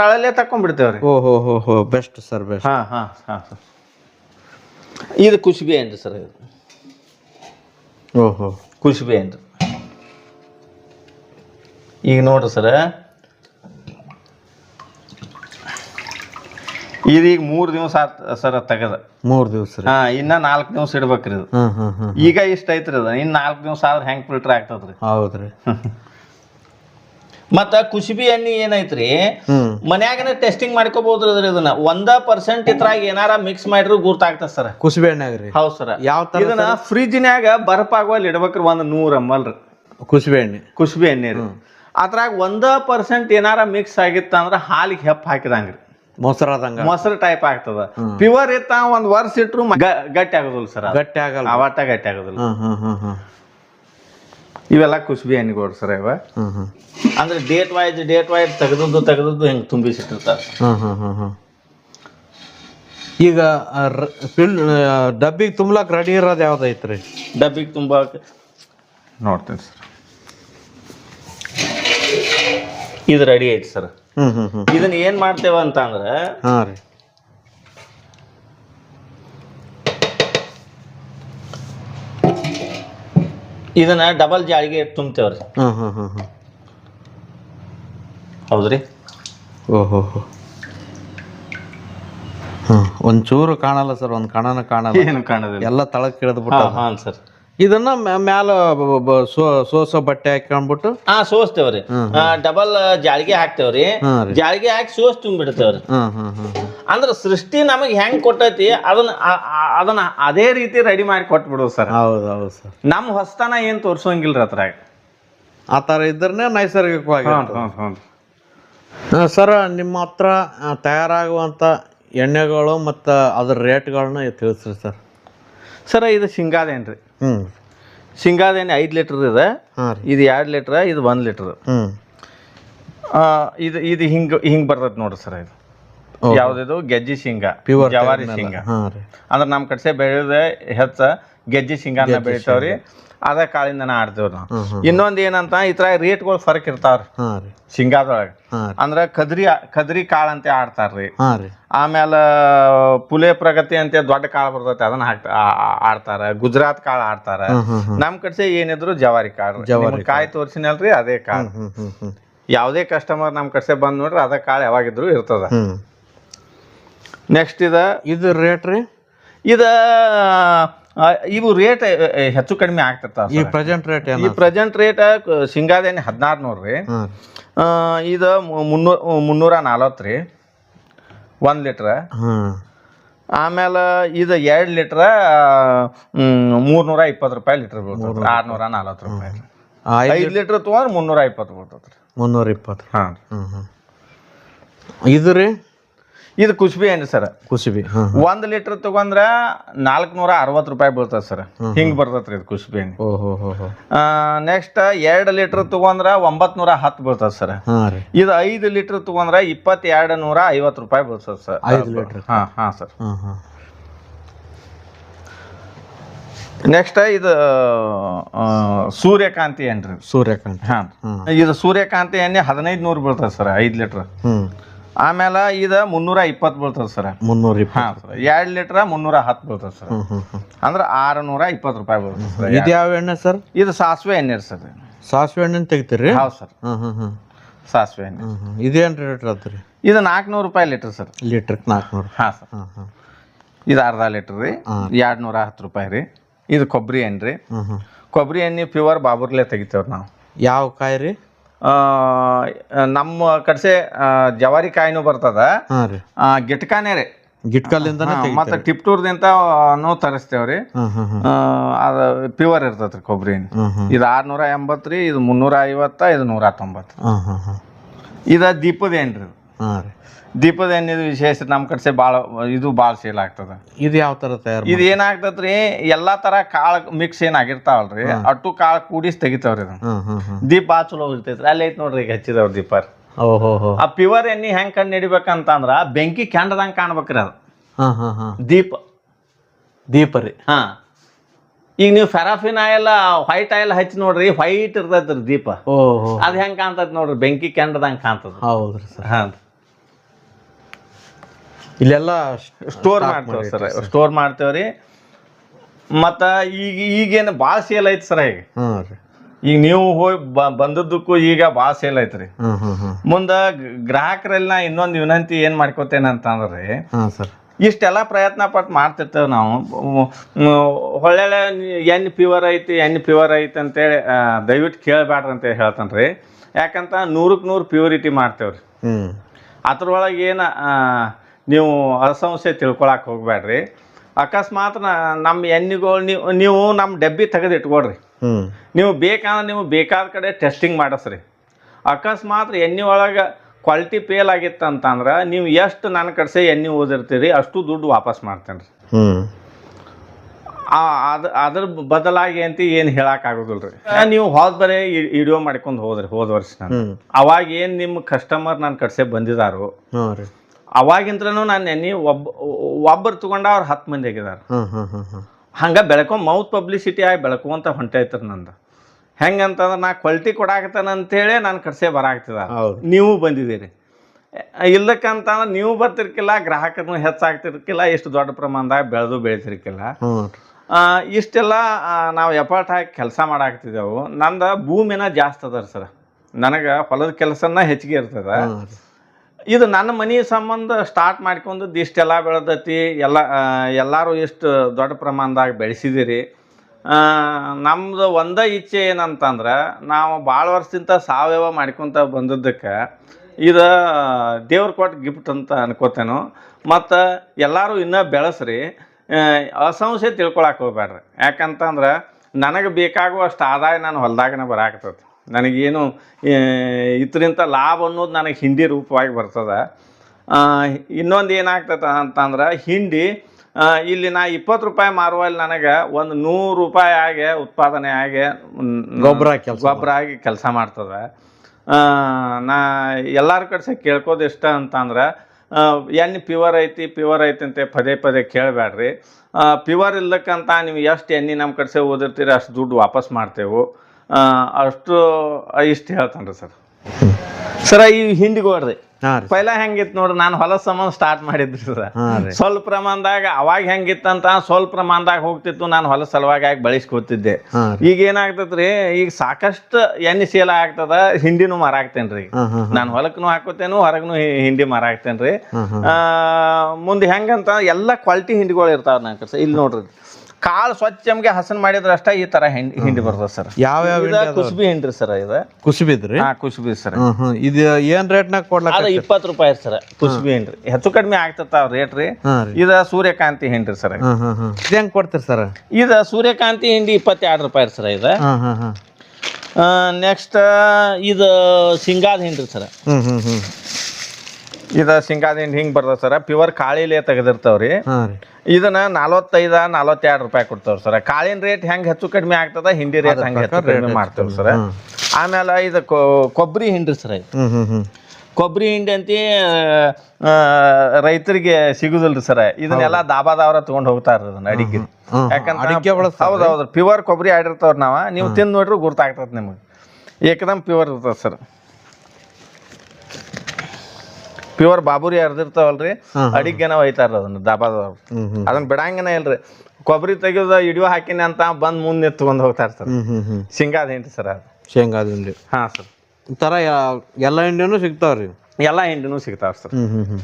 ನಳಲ್ಲೇ ತಕೊಂಡ್ಬಿಡ್ತೇವ್ರಿ ಓ ಹೋ ಹೋ ಹೋ ಬೆಸ್ಟ್ ಸರ್ ಬೆಸ್ಟ್. ಹಾ ಹಾ ಹಾ ಸರ್ ಇದು ಕುಶ್ಬಿ ಏನ್ರಿ ಸರ್ ಇದು? ಓಹೋ. ಕುಸುಬೆ ಅಂತ ಈಗ ನೋಡ್ರಿ ಸರ. ಇದೀಗ ಮೂರು ದಿವಸ ಆತ್ ಸರ್ ತೆಗದ. ಮೂರು ದಿವಸ ಹಾ ಇನ್ನ ನಾಲ್ಕು ದಿವಸ ಇಡ್ಬೇಕ್ರಿ ಇದು. ಈಗ ಇಷ್ಟ ಐತ್ರಿ ಅದ. ಇನ್ನ ನಾಲ್ಕು ದಿವಸ ಆದ್ರೆ ಹೆಂಗ್ ಫಿಲ್ಟರ್ ಆಗ್ತದ್ರಿ? ಹೌದ್ರಿ. ಮತ್ತ ಕುಸುಬಿ ಎಣ್ಣೆ ಏನೈತ್ರಿ? ಮನ್ಯಾಗನ ಟೆಸ್ಟಿಂಗ್ ಮಾಡ್ಕೋಬಹುದ್ರಿ ಅದ್ರಿ ಇದನ್ನ. ಒಂದ ಪರ್ಸೆಂಟ್ ಇದ್ರಾಗ ಏನಾರ ಮಿಕ್ಸ್ ಮಾಡಿದ್ರು ಗುರ್ತಾಗ್ತದ ಸರ್. ಕುಸುಬಿ ಎಣ್ಣೆ ರೀ ಹೌದ್ ಸರ್. ಯಾವ ತರ ಇದನ್ನ ಫ್ರಿಜ್ನ್ಯಾಗ ಬರ್ಪಾಗುವಲ್ಲಿ ಇಡ್ಬೇಕ್ರಿ ಒಂದ್ ನೂರ ಎಂ ಕುಸುಬಿ ಎಣ್ಣೆ. ಕುಸುಬಿ ಎಣ್ಣೆ ರೀ. ಅದ್ರಾಗ ಒಂದ ಪರ್ಸೆಂಟ್ ಏನಾರ ಮಿಕ್ಸ್ ಆಗಿತ್ತಂದ್ರ ಹಾಲಿಗೆ ಹೆಪ್ಪ ಹಾಕಿದಂಗ್ರಿ. ಮೊಸರಾದಂಗ ಮೊಸರು ಟೈಪ್ ಆಗ್ತದ. ಪ್ಯೂರ್ ಇತ್ತ ಒಂದ್ ವರ್ಷ ಇಟ್ರು ಗಟ್ಟಿ ಆಗೋದಿಲ್ಲ ಸರ್ ಗಟ್ಟಿ ಆಗಲ್ಲ ಅವಟ್ಟ ಗಟ್ಟಿ ಆಗೋದಿಲ್ಲ. ಇವೆಲ್ಲ ಕುಸುಬಿ ಹಣ್ಣುಗಳು ಸರ್ ಇವ. ಅಂದ್ರೆ ಡೇಟ್ ವೈಸ್ ಡೇಟ್ ವೈಸ್ ತೆಗೆದದ್ದು ತೆಗೆದದ್ದು ಹೆಂಗ್ ತುಂಬಿಸಿಟ್ಟಿರ್ತಾರೆ ಈಗ ಡಬ್ಬಿಗೆ ತುಂಬಲಾಕ್ ರೆಡಿ ಇರೋದು ಯಾವ್ದು ಐತ್ರಿ? ಡಬ್ಬಿಗೆ ತುಂಬಾಕ ನೋಡ್ತೀನಿ ಸರ್. ಇದು ರೆಡಿ ಐತಿ ಸರ್. ಹ್ಮ್ ಹ್ಮ್ ಹ್ಮ್. ಇದನ್ನ ಏನ್ ಮಾಡ್ತೇವ ಅಂತ ಅಂದ್ರ ಹಾ ರೀ. ಇದನ್ನ ಡಬಲ್ ಜಾಳಿಗೆ ತುಂಬ್ತೇವ್ರಿ. ಹ್ಮ್ ಹ್ಮ್ ಹ್ಮ್ ಹೌದ್ರಿ? ಓಹೋ ಹೋ. ಹ್ಮ್ ಒಂಚೂರು ಕಾಣಲ್ಲ ಸರ್ ಒಂದ್ ಕಣನ ಕಾಣಲ್ಲ. ಏನು ಕಾಣೋದಿಲ್ಲ. ಎಲ್ಲ ತಳಕ್ಕೆ ಇಳಿದು ಹಾ ಹಾಂ ಸರ್. ಇದನ್ನ ಮ್ಯಾ- ಮ್ಯಾಲ ಸೋಸ ಬಟ್ಟೆ ಹಾಕೊಂಡ್ಬಿಟ್ಟು ಹಾ ಸೋಸ್ತೇವ್ರಿ. ಡಬಲ್ ಜಾಳಿಗೆ ಹಾಕ್ತೇವ್ರಿ. ಹಾ ಜಾಳಿಗೆ ಹಾಕಿ ಸೋಸ್ ತುಂಬಿಡ್ತೇವ್ರಿ. ಹ್ಮ್ ಹ್ಮ್ ಹ್ಮ್ ಅಂದ್ರ ಸೃಷ್ಟಿ ನಮಗೆ ಹೆಂಗ್ ಕೊಟ್ಟೈತಿ ಅದನ್ನ ಅದನ್ನ ಅದೇ ರೀತಿ ರೆಡಿ ಮಾಡಿ ಕೊಟ್ಬಿಡೋದು ಸರ್. ಹೌದು ಹೌದು ಸರ್. ನಮ್ಮ ಹೊಸ್ತನ ಏನು ತೋರಿಸೋಂಗಿಲ್ಲ ಅದ್ರಾಗ? ಆ ಥರ ಇದ್ರೆ ನೈಸರ್ಗಿಕವಾಗಿ ಸರ್ ನಿಮ್ಮ ಹತ್ರ ತಯಾರಾಗುವಂಥ ಎಣ್ಣೆಗಳು ಮತ್ತು ಅದ್ರ ರೇಟ್ಗಳನ್ನ ತಿಳಿಸ್ರಿ ಸರ್? ಸರ್ ಇದು ಶೇಂಗಾದೇನು ರೀ ಹ್ಞೂ ಶೇಂಗಾದೇನೆ ಐದು ಲೀಟ್ರ್ ಇದೆ. ಇದು ಎರಡು ಲೀಟ್ರ್ ಇದು ಒಂದು ಲೀಟ್ರ್. ಹ್ಞೂ ಇದು ಇದು ಹಿಂಗೆ ಹಿಂಗೆ ಬರ್ತೈತೆ ನೋಡ್ರಿ ಸರ್ ಇದು. ಯಾವುದಿದು? ಗೆಜ್ಜಿ ಶೇಂಗಾ. ಪ್ಯೂರ್ ಜವಾರಿ ಶೇಂಗಾ. ಅಂದ್ರೆ ನಮ್ಮ ಕಡೆ ಬೆಳೆಯೋದೇ ಹೆಚ್ಚ ಗೆಜ್ಜಿ ಶೇಂಗಾನ ಬೆಳಿತಾವ್ರಿ. ಅದ ಕಾಳಿಂದನ ಆಡ್ತೇವ್ರಿ ನಾವು. ಇನ್ನೊಂದ್ ಏನಂತ ಇತರ ರೇಟ್ಗಳು ಫರಕ್ ಇರ್ತಾವ್ರಿ. ಶೇಂಗಾದೊಳಗ. ಅಂದ್ರ ಕದ್ರಿ ಕದ್ರಿ ಕಾಳ ಅಂತ ಆಡ್ತಾರ್ರಿ. ಆಮ್ಯಾಲ ಆಮೇಲೆ ಪುಲೆ ಪ್ರಗತಿ ಅಂತ ದೊಡ್ಡ ಕಾಳು ಬರ್ತೈತಿ ಅದನ್ನ ಹಾಕ್ತ ಆಡ್ತಾರ. ಗುಜರಾತ್ ಕಾಳು ಆಡ್ತಾರ. ನಮ್ ಕಡೆ ಏನಿದ್ರು ಜವಾರಿ ಕಾಳು ಕಾಯಿ ತೋರ್ಸಿನಲ್ರಿ ಅದೇ ಕಾಳು. ಯಾವುದೇ ಕಸ್ಟಮರ್ ನಮ್ಮ ಕಡೆ ಬಂದ್ ನೋಡ್ರಿ ಅದ ಕಾಳು ಯಾವಾಗಿದ್ರು ಇರ್ತದ. ನೆಕ್ಸ್ಟ್ ಇದ? ಇದು ರೇಟ್ ರೀ? ಇದ ಇವು ರೇಟ್ ಹೆಚ್ಚು ಕಡಿಮೆ ಆಗ್ತಿರ್ತಾವ ಈ ಪ್ರೆಸೆಂಟ್ ರೇಟ್ ಈ ಪ್ರೆಸೆಂಟ್ ರೇಟ್ ಶೇಂಗಾದೇನೆ ಹದಿನಾರು ನೂರು ರೀ. ಇದು ಮುನ್ನೂರ ಮುನ್ನೂರ ನಲ್ವತ್ತು ರೀ. ಒಂದು ಲೀಟ್ರ್ ಆಮೇಲೆ ಇದು ಎರಡು ಲೀಟ್ರ ಮೂರ್ನೂರ ಇಪ್ಪತ್ತು ರೂಪಾಯಿ ಲೀಟ್ರ್ ಬೀಳ್ತದೆ ಆರ್ನೂರ ನಲ್ವತ್ತು ರೂಪಾಯಿ. ಐದು ಲೀಟ್ರ್ ತೊಗೊಂಡ್ರೆ ಮುನ್ನೂರ ಇಪ್ಪತ್ತು ಬೀಳ್ತದೆ ರೀ ಮುನ್ನೂರ ಇಪ್ಪತ್ತು. ಹಾಂ. ಹ್ಞೂ ಹ್ಞೂ ಇದು ರೀ? ಇದು ಕುಸುಬಿ ಏನು ಸರ್? ಕುಸುಬಿ ಒಂದ್ ಲೀಟರ್ ತಗೊಂಡ್ರ ನಾಲ್ಕುನೂರ ಅರವತ್ ರೂಪಾಯಿ ಬೀಳ್ತದ ಸರ್. ಹಿಂಗ್ ಬರ್ತೈತ್ರಿ ಇದು ಕುಸುಬಿ ಎಣ್ಣೆ ನೆಕ್ಸ್ಟ್ ಎರಡ್ ಲೀಟರ್ ತಗೊಂಡ್ರ ಒಂಬತ್ನೂರ ಹತ್ತು ಬೀಳ್ತದ ಸರ್. ಇದು ಐದು ಲೀಟರ್ ತಗೊಂಡ್ರ ಇಪ್ಪತ್ತೆರಡು ನೂರ ಐವತ್ತು ರೂಪಾಯಿ ಬೀಳ್ತದ ಸರ್. ಐದು ಲೀಟರ್ ಹಾ ಹಾ ಸರ್. ನೆಕ್ಸ್ಟ್ ಇದು ಸೂರ್ಯಕಾಂತಿ ಏನ್ರಿ? ಸೂರ್ಯಕಾಂತಿ. ಹಾ. ಇದು ಸೂರ್ಯಕಾಂತಿ ಎಣ್ಣೆ ಹದಿನೈದು ನೂರು ಬೀಳ್ತದ ಸರ್ ಐದು ಲೀಟರ್ ಆಮೇಲೆ ಇದು ಮುನ್ನೂರ ಇಪ್ಪತ್ತು ಬೀಳ್ತದೆ ಸರ್. ಮುನ್ನೂರ ಹಾಂ ಸರ್ ಎರಡು ಲೀಟ್ರ್ ಮುನ್ನೂರ ಹತ್ತು ಬೀಳ್ತದೆ ಸರ್. ಅಂದ್ರೆ ಆರುನೂರ ಇಪ್ಪತ್ತು ರೂಪಾಯಿ ಬೀಳ್ತದೆ ಸರ್ ಇದು ಯಾವ ಎಣ್ಣೆ ಸರ್? ಇದು ಸಾಸಿವೆ ಎಣ್ಣೆ ರೀ ಸರ್. ಸಾಸಿವೆ ಎಣ್ಣೆ ತೆಗಿತೀರಿ ಹೌದು ಸರ್. ಸಾಸಿವೆ ಎಣ್ಣೆ. ಇದೇನು ರೇಟ್ ಆತ್ರಿ ಇದು ನಾಲ್ಕುನೂರು ರೂಪಾಯಿ ಲೀಟ್ರ್ ಸರ್. ಲೀಟ್ರ್ ನಾಲ್ಕುನೂರು ಹಾಂ ಸರ್. ಹಾಂ ಹಾಂ ಇದು ಅರ್ಧ ಲೀಟ್ರ್ ರೀ. ಎರಡು ನೂರ ಹತ್ತು ರೂಪಾಯಿ ರೀ. ಇದು ಕೊಬ್ಬರಿ ಎಣ್ಣೆ ರೀ. ಕೊಬ್ಬರಿ ಎಣ್ಣೆ ಪ್ಯೂರ್ ಬಾಬುರ್ಲೆ ತೆಗಿತೇವ್ರಿ ನಾವು. ಯಾವ ಕಾಯಿ ರೀ? ನಮ್ಮ ಕಡೆ ಜವಾರಿ ಕಾಯಿನೂ ಬರ್ತದ. ಗಿಟ್ಕಾನೇ ರೀ. ತೆಗಿತೀರಿ ಮತ್ತೆ ಟಿಪ್ಟೂರ್ದಿಂತ ನೂ ತರಿಸ್ತೇವ್ರಿ. ಅದ ಪ್ಯೂರ್ ಇರ್ತೈತ್ರಿ ಕೊಬ್ಬರಿ ಇದು ಆರ್ನೂರ ಎಂಬತ್ತು ರೀ ಇದು ಮುನ್ನೂರ ಐವತ್ತ ಇದು ನೂರ ತೊಂಬತ್ತು ಇದ ದೀಪದ ಏನ್ರಿ ಹಾಂ ರೀ. ದೀಪದ ಎಣ್ಣೆದು ವಿಶೇಷ ನಮ್ಮ ಕಡೆ ಭಾಳ ಇದು ಭಾಳ ಸೇಲ್ ಆಗ್ತದೆ. ಇದು ಯಾವ ಥರ ತಯಾರು ಇದು ಏನಾಗ್ತದ್ರಿ ಎಲ್ಲಾ ತರ ಕಾಳು ಮಿಕ್ಸ್ ಏನಾಗಿರ್ತಾವಲ್ಲ ರೀ ಅಟ್ಟು ಕಾಳು ಕೂಡಿಸಿ ತೆಗಿತಾವ್ರಿ ಅದನ್ನು ದೀಪ ಭಾಳ ಚಲೋ ಇರ್ತೈತ್ರಿ ಅಲ್ಲಿ ಐತೆ ನೋಡ್ರಿ ಈಗ ಹಚ್ಚಿದವ್ರ ದೀಪ ಓಹೋ ಹೋ ಆ ಪ್ಯೂರ್ ಎಣ್ಣೆ ಹೆಂಗೆ ಕಂಡು ಹಿಡಿಬೇಕಂತಂದ್ರ ಬೆಂಕಿ ಕೆಂಡದಂಗೆ ಕಾಣ್ಬೇಕ್ರಿ ಅದು. ಹಾಂ ಹಾಂ ಹಾಂ. ದೀಪ. ದೀಪ ರೀ. ಹಾಂ. ಈಗ ನೀವು ಫೆರಾಫಿನ್ ಆಯಿಲ್ ವೈಟ್ ಆಯಿಲ್ ಹಚ್ಚಿ ನೋಡ್ರಿ ವೈಟ್ ಇರ್ತೈತ್ರಿ ದೀಪ. ಓಹೋ ಅದು ಹೆಂಗ್ ಕಾಣ್ತೈತಿ ನೋಡ್ರಿ ಬೆಂಕಿ ಕೆಂಡದಂಗ್ ಕಾಣ್ತದ. ಹೌದ್ರಿ ಸರ್. ಹಾ. ಇಲ್ಲೆಲ್ಲ ಸ್ಟೋರ್ ಮಾಡ್ತೇವೆ ಸರ್. ಸ್ಟೋರ್ ಮಾಡ್ತೇವ್ರಿ ಮತ್ತು ಈಗ ಈಗೇನು ಭಾಳ ಸೇಲ್ ಐತಿ ಸರ್ ಈಗ. ಈಗ ನೀವು ಹೋಗಿ ಬಂದದ್ದಕ್ಕೂ ಈಗ ಭಾಳ ಸೇಲ್ ಐತ್ರಿ ಮುಂದೆ ಗ್ರಾಹಕರಲ್ಲಿ ನಾ ಇನ್ನೊಂದು ವಿನಂತಿ ಏನು ಮಾಡ್ಕೋತೇನೆ ಅಂತಂದ್ರೆ ಇಷ್ಟೆಲ್ಲ ಪ್ರಯತ್ನ ಪಟ್ಟು ಮಾಡ್ತಿರ್ತೇವೆ ನಾವು. ಒಳ್ಳೆ ಎಣ್ಣೆ ಪ್ಯೂರ್ ಐತಿ ಎಣ್ಣೆ ಪ್ಯೂರ್ ಐತಿ ಅಂತೇಳಿ ದಯವಿಟ್ಟು ಕೇಳಬೇಡ್ರಿ ಅಂತ ಹೇಳ್ತಾನೆ ರೀ. ಯಾಕಂತ ನೂರಕ್ಕೆ ನೂರು ಪ್ಯೂರಿಟಿ ಮಾಡ್ತೇವ್ರಿ ಅದ್ರೊಳಗೆ ಏನು ನೀವು ಅಸಂಶಯ ತಿಳ್ಕೊಳಕ್ಕೆ ಹೋಗ್ಬೇಡ್ರಿ ಅಕಸ್ಮಾತ್ ನಮ್ಮ ಎಣ್ಣೆಗಳು ನೀವು ನೀವು ನಮ್ಮ ಡಬ್ಬಿ ತೆಗೆದು ಇಟ್ಕೊಳ್ರಿ ನೀವು ಬೇಕಾದ್ರೆ ನೀವು ಬೇಕಾದ ಕಡೆ ಟೆಸ್ಟಿಂಗ್ ಮಾಡಿಸ್ರಿ. ಅಕಸ್ಮಾತ್ ಎಣ್ಣೆ ಒಳಗೆ ಕ್ವಾಲಿಟಿ ಫೇಲ್ ಆಗಿತ್ತು ಅಂತಂದ್ರೆ ನೀವು ಎಷ್ಟು ನನ್ನ ಕಡೆಸೆ ಎಣ್ಣೆ ಓದಿರ್ತೀರಿ ಅಷ್ಟು ದುಡ್ಡು ವಾಪಸ್ ಮಾಡ್ತೇನೆ ರೀ ಅದು ಅದ್ರ ಬದಲಾಗಿ ಅಂತ ಏನು ಹೇಳೋಕ್ಕಾಗೋದಿಲ್ಲ ರೀ ನೀವು ಹೋದ ಬರೀ ವಿಡಿಯೋ ಮಾಡ್ಕೊಂಡು ಹೋದ್ರಿ ಹೋದ ವರ್ಷ ನಾನು. ಅವಾಗ ಏನು ನಿಮ್ಮ ಕಸ್ಟಮರ್ ನನ್ನ ಕಡೆಸೆ ಬಂದಿದ್ದಾರೋ ಅವಾಗಿಂತ್ರನು ನಾನು ನೆನ್ನೆ ಒಬ್ಬ ಒಬ್ಬರು ತಗೊಂಡ ಅವ್ರು ಹತ್ತು ಮಂದಿ ಹ್ಮ್ ಹಂಗೆ ಬೆಳ್ಕೊ ಮೌತ್ ಪಬ್ಲಿಸಿಟಿ ಆಗಿ ಬೆಳ್ಕೊಂತ ಹೊಂಟೈತ್ರಿ ನಂದು. ಹೆಂಗಂತಂದ್ರೆ ನಾ ಕ್ವಾಲಿಟಿ ಕೊಡಾಕತ್ತಾನ ಅಂತೇಳಿ ನಾನು ಕಡ್ಸೆ ಬರಾಕ್ತದ ನೀವು ಬಂದಿದ್ದೀರಿ. ಇಲ್ಲಕ್ಕಂತಂದ್ರೆ ನೀವು ಬರ್ತಿರ್ಕಿಲ್ಲ ಗ್ರಾಹಕರನ್ನು ಹೆಚ್ಚಾಗ್ತಿರ್ಕಿಲ್ಲ ಇಷ್ಟು ದೊಡ್ಡ ಪ್ರಮಾಣದಾಗ ಬೆಳೆದು ಬೆಳಿತಿರ್ಕಿಲ್ಲ. ಇಷ್ಟೆಲ್ಲ ನಾವು ಎಫರ್ಟ್ ಹಾಕಿ ಕೆಲಸ ಮಾಡಾಕ್ತಿದ್ದೆವು ನಂದು ಭೂಮಿನ ಜಾಸ್ತಿ ಅದ ಸರ್. ನನಗೆ ಹೊಲದ ಕೆಲಸನ ಹೆಚ್ಚಿಗೆ ಇರ್ತದ. ಇದು ನನ್ನ ಮನೆ ಸಂಬಂಧ ಸ್ಟಾರ್ಟ್ ಮಾಡ್ಕೊಂಡದ್ದು ಇಷ್ಟೆಲ್ಲ ಬೆಳೆದೈತಿ. ಎಲ್ಲ ಎಲ್ಲರೂ ಇಷ್ಟು ದೊಡ್ಡ ಪ್ರಮಾಣದಾಗ ಬೆಳೆಸಿದಿರಿ. ನಮ್ಮದು ಒಂದೇ ಇಚ್ಛೆ ಏನಂತಂದ್ರೆ ನಾವು ಭಾಳ ವರ್ಷದಿಂದ ಸಾವಯವ ಮಾಡ್ಕೊತ ಬಂದದ್ದಕ್ಕೆ. ಇದು ದೇವ್ರ ಕೊಟ್ಟ ಗಿಫ್ಟ್ ಅಂತ ಅನ್ಕೋತೇನು. ಮತ್ತು ಎಲ್ಲರೂ ಇನ್ನೂ ಬೆಳೆಸ್ರಿ. ಅಸಂಶಯ ತಿಳ್ಕೊಳಕ್ಕೆ ಹೋಗ್ಬೇಡ್ರಿ ಯಾಕಂತಂದ್ರೆ ನನಗೆ ಬೇಕಾಗುವಷ್ಟು ಆದಾಯ ನಾನು ಹೊಲ್ದಾಗನ ಬರಾಕತ್ತೈತಿ. ನನಗೇನು ಇದರಿಂದ ಲಾಭ ಅನ್ನೋದು ನನಗೆ ಹಿಂಡಿ ರೂಪವಾಗಿ ಬರ್ತದೆ. ಇನ್ನೊಂದು ಏನಾಗ್ತದೆ ಅಂತಂದ್ರೆ ಹಿಂಡಿ ಇಲ್ಲಿ ನಾ ಇಪ್ಪತ್ತು ರೂಪಾಯಿ ಮಾರುವಲ್ಲಿ ನನಗೆ ಒಂದು ನೂರು ರೂಪಾಯಿ ಆಗಿ ಉತ್ಪಾದನೆ ಆಗಿ ಗೊಬ್ಬರ ಕೆಲಸ ಗೊಬ್ಬರ ಆಗಿ ಕೆಲಸ ಮಾಡ್ತದೆ. ನಾ ಎಲ್ಲರ ಕಡೆ ಕೇಳ್ಕೋದು ಇಷ್ಟ ಅಂತಂದ್ರೆ ಎಣ್ಣೆ ಪ್ಯೂರ್ ಐತಿ ಪ್ಯೂರ್ ಐತಿ ಅಂತ ಪದೇ ಪದೇ ಕೇಳಬೇಡ್ರಿ ಪ್ಯೂರ್ ಇಲ್ಲಕ್ಕಂತ ನೀವು ಎಷ್ಟು ಎಣ್ಣೆ ನಮ್ಮ ಕಡೆ ಓದಿರ್ತೀರಿ ಅಷ್ಟು ದುಡ್ಡು ವಾಪಸ್ ಮಾಡ್ತೇವೆ. ಅಷ್ಟು ಇಷ್ಟು ಹೇಳ್ತಾನೆ ರೀ ಸರ್. ಸರ ಈ ಹಿಂಡಿಗೋಡ್ರಿ ಹೋಗ್ರಿ ಪೈಲ ಹೆಂಗಿತ್ತು ನೋಡ್ರಿ ನಾನು ಹೊಲ ಸಂಬಂಧ ಸ್ಟಾರ್ಟ್ ಮಾಡಿದ್ರಿ ಸರ್. ಸ್ವಲ್ಪ ಪ್ರಮಾಣದಾಗ ಅವಾಗ ಹೆಂಗಿತ್ತಂತ ಸ್ವಲ್ಪ ಪ್ರಮಾಣದಾಗ ಹೋಗ್ತಿತ್ತು ನಾನು ಹೊಲ ಸಲುವಾಗಿ ಆಗಿ ಬಳಸ್ಕೊತಿದ್ದೆ ಈಗ ಏನಾಗ್ತದ್ರಿ ಈಗ ಸಾಕಷ್ಟು ಎಣ್ಣೆ ಸೇಲ ಆಗ್ತದ ಹಿಂಡಿನೂ ಮರ ಆಗ್ತೇನ್ರಿ. ಹಾಂ ಹಾಂ ನಾನು ಹೊಲಕ್ಕೂ ಹಾಕೋತೇನು ಹೊರಗನು ಹಿಂಡಿ ಮಾರಾಕ್ತೇನ್ರಿ ಮುಂದೆ ಹೆಂಗಂತ ಎಲ್ಲ ಕ್ವಾಲಿಟಿ ಹಿಂಡಿಗಳು ಇರ್ತಾವ ನಾನು ಸರ್ ಇಲ್ಲಿ ನೋಡ್ರಿ. ಕಾಳು ಸ್ವಚ್ಛಮ್ಗೆ ಹಸನ್ ಮಾಡಿದ್ರೆ ಅಷ್ಟೇ ಈ ತರ ಹಿಂಡಿ ಹಿಂಡಿ ಬರ್ತದೆ ಸರ್. ಯಾವ ಯಾವ ಇದು ಕುಸುಬಿ ಹಿಂಡ್ರಿ ಸರ್ ಇದು. ಕುಸಿಬಿದ್ರಿ ಹಾ ಕುಸುಬಿ ಸರ್. ಹ್ಮ್ ಇದು ಏನ್ ರೇಟ್ನಾಗ ಕೊಡ್ಲಕ್ಕ ಅದು ಇಪ್ಪತ್ತು ರೂಪಾಯಿ ಸರ್ ಕುಸುಬಿ ಹಿಂಡ್ರಿ. ಹೆಚ್ಚು ಕಡಿಮೆ ಆಗ್ತದ ರೇಟ್ ರೀ. ಇದ ರೀ. ಇದು ಸೂರ್ಯಕಾಂತಿ ಹಿಂಡ್ರಿ ಸರ್. ಹೆಂಗ್ ಹಾಂ ಹಾಂ ಇದು ಹೆಂಗೆ ಕೊಡ್ತೀರಿ ಸರ್? ಇದು ಸೂರ್ಯಕಾಂತಿ ಹಿಂಡಿ ಇಪ್ಪತ್ತೆರಡು ರೂಪಾಯಿ ಸರ್ ಇದು. ಹಾಂ ಹಾಂ ಹಾಂ. ನೆಕ್ಸ್ಟ್ ಇದು ಸಿಂಗಾದ ಹಿಂಡ್ರಿ ಸರ್. ಹ್ಮ್ ಹ್ಮ್ ಹ್ಮ್. ಇದು ಶೇಂಗಾದ ಹಿಂಡಿ ಹಿಂಗೆ ಬರ್ತದ ಸರ್. ಪ್ಯೂರ್ ಕಾಳಿಲೆ ತೆಗೆದಿರ್ತಾವ್ರಿ. ಹಾಂ ರೀ. ಇದನ್ನ ನಲವತ್ತೈದ ನಲವತ್ತೆರಡು ರೂಪಾಯಿ ಕೊಡ್ತೇವ್ರಿ ಸರ್. ಕಾಳಿನ ರೇಟ್ ಹೆಂಗೆ ಹೆಚ್ಚು ಕಡಿಮೆ ಆಗ್ತದ ಹಿಂಡಿ ರೇಟ್ ಹಂಗೆ ಹೆಚ್ಚು ಕಡಿಮೆ ಮಾಡ್ತೇವೆ ಸರ್. ಆಮೇಲೆ ಇದು ಕೊಬ್ಬರಿ ಹಿಂಡಿ ಸರ್ ಕೊಬ್ಬರಿ ಹಿಂಡಿ ಅಂತ ರೈತರಿಗೆ ಸಿಗುದಿಲ್ರಿ ಸರ್. ಇದನ್ನೆಲ್ಲ ದಾಬಾದಾವ್ರ ತಗೊಂಡ್ ಹೋಗ್ತಾರ ಅದನ್ನ ಅಡಿಗೆ. ಯಾಕಂದ್ರೆ ಹೌದೌದು ಬಳಸ್ತಾರ್ರಿ? ಹೌದು ಹೌದು ಪ್ಯೂರ್ ಕೊಬ್ಬರಿ ಆಡಿರ್ತಾವ್ರಿ ನಾವ. ನೀವು ತಿಂದ್ ನೋಡ್ರಿ ಗುರ್ತಾಗ್ತದ ನಿಮಗೆ. ಏಕದಮ್ ಪ್ಯೂರ್ ಇರ್ತದ ಸರ್. ಪ್ಯೂರ್ ಬಾಬುರಿ ಅರ್ದಿರ್ತಾವಲ್ರಿ ಅಡಿಗೆನ ಒಯ್ತಾರ ಅದನ್ನ ದಾಬಾದವ್ರು. ಅದನ್ನ ಬಿಡಂಗನ ಇಲ್ರಿ. ಕೊಬ್ಬರಿ ತೆಗೆದ ಇಡಿಯೋ ಹಾಕಿನಿ ಅಂತ ಬಂದ್ ಮುಂದೆ ನಿಂತ್ಕೊಂಡು ಹೋಗ್ತಾರ ಸರ್. ಶೇಂಗಾದ ಹಿಂಡಿ ಸರ್ ಅದು. ಶೇಂಗಾದ ಹಿಂಡಿ. ಹಾ ಸರ್. ತರ ಥರ ಎಲ್ಲ ಹಿಂಡಿನೂ ಸಿಗ್ತಾವ್ರಿ? ಎಲ್ಲ ಹಿಂಡಿನೂ ಸಿಗ್ತಾವ ಸರ್. ಹ್ಞೂ ಹ್ಞೂ ಹ್ಞೂ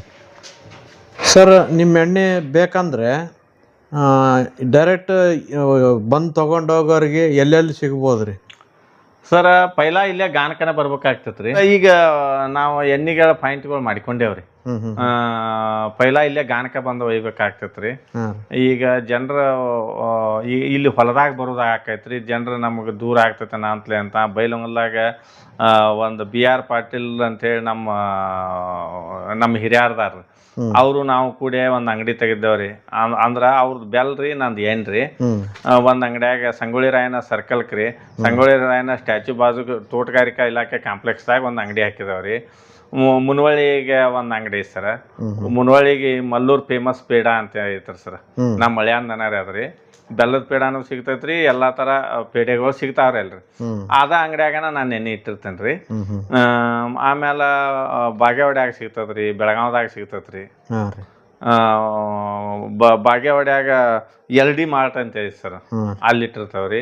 ಸರ್ ನಿಮ್ಮ ಎಣ್ಣೆ ಬೇಕಂದ್ರೆ ಡೈರೆಕ್ಟ್ ಬಂದು ತೊಗೊಂಡೋಗೋರಿಗೆ ಎಲ್ಲೆಲ್ಲಿ ಸಿಗ್ಬೋದು ರೀ ಸರ್ ಪೈಲಾ ಇಲ್ಲೇ ಗಾನಕನ ಬರ್ಬೇಕಾಗ್ತತ್ರಿ. ಈಗ ನಾವು ಎಣ್ಣಿಗಳ ಪಾಯಿಂಟ್ಗಳು ಮಾಡ್ಕೊಂಡೇವ್ರಿ. ಪೈಲಾ ಇಲ್ಲೇ ಗಾನಕ ಬಂದು ಒಯ್ಬೇಕಾಗ್ತತ್ರಿ. ಈಗ ಜನರ ಇಲ್ಲಿ ಹೊಲದಾಗ ಬರೋದಾಗ ಆಕೈತ್ರಿ. ಜನರು ನಮಗೆ ದೂರ ಆಗ್ತೈತೆ ಅಂತಲೇ ಅಂತ. ಬೈಲೊಂಗಲ್ದಾಗ ಒಂದು ಬಿ ಆರ್ ಪಾಟೀಲ್ ಅಂತೇಳಿ ನಮ್ಮ ನಮ್ಮ ಹಿರಿಯರ್ದಾರ ಅವರು ನಾವು ಕೂಡ ಒಂದ್ ಅಂಗಡಿ ತೆಗಿದ್ದೇವ್ರಿ ಅಂ- ಅಂದ್ರ ಅವ್ರದ್ ಬೆಲ್ ರೀ ನಂದ್ ಏನ್ ರೀ ಒಂದು ಅಂಗಡ್ಯಾಗ ಸಂಗೊಳ್ಳಿ ರಾಯನ ಸರ್ಕಲ್ ರೀ. ಸಂಗೊಳ್ಳಿ ರಾಯನ ಸ್ಟ್ಯಾಚು ಬಾಜು ತೋಟಗಾರಿಕಾ ಇಲಾಖೆ ಕಾಂಪ್ಲೆಕ್ಸ್ದಾಗ ಒಂದ್ ಅಂಗಡಿ ಹಾಕಿದಾವ್ರಿ. ಮುನವಳ್ಳಿಗೆ ಒಂದು ಅಂಗಡಿ ಸರ್. ಮುನವಳ್ಳಿಗೆ ಮಲ್ಲೂರ್ ಫೇಮಸ್ ಪೇಡ ಅಂತ ಐತ್ರಿ ಸರ್. ನಮ್ ನಮ್ಮ ಮಳ್ಯಾನ್ದನಾರ ಅದ್ರಿ. ಬೆಲ್ಲದ ಪೇಡಾನು ಸಿಗ್ತೈತ್ರಿ ಎಲ್ಲಾ ತರ ಪೇಡೆಗಳು ಸಿಗ್ತಾವ್ರಿ ಅಲ್ರಿ ಅದ ಅಂಗಡಿಯಾಗ ನಾನು ನೆನೆ ಇಟ್ಟಿರ್ತೇನೆ ರೀ ಹ್ಞೂ ಹ್ಞೂ ಆಮೇಲೆ ಬಾಗೇವಾಡ್ಯಾಗ ಸಿಗ್ತದ್ರಿ ಬೆಳಗಾವ್ದಾಗ ಸಿಗ್ತೈತ್ರಿ ಬ- ಬಾಗೇವಾಡ್ಯಾಗ ಎಲ್ ಡಿ ಮಾರ್ಟ್ ಅಂತ ಐತಿ ಸರ್. ಅಲ್ಲಿ ಇಟ್ಟಿರ್ತಾವ ರೀ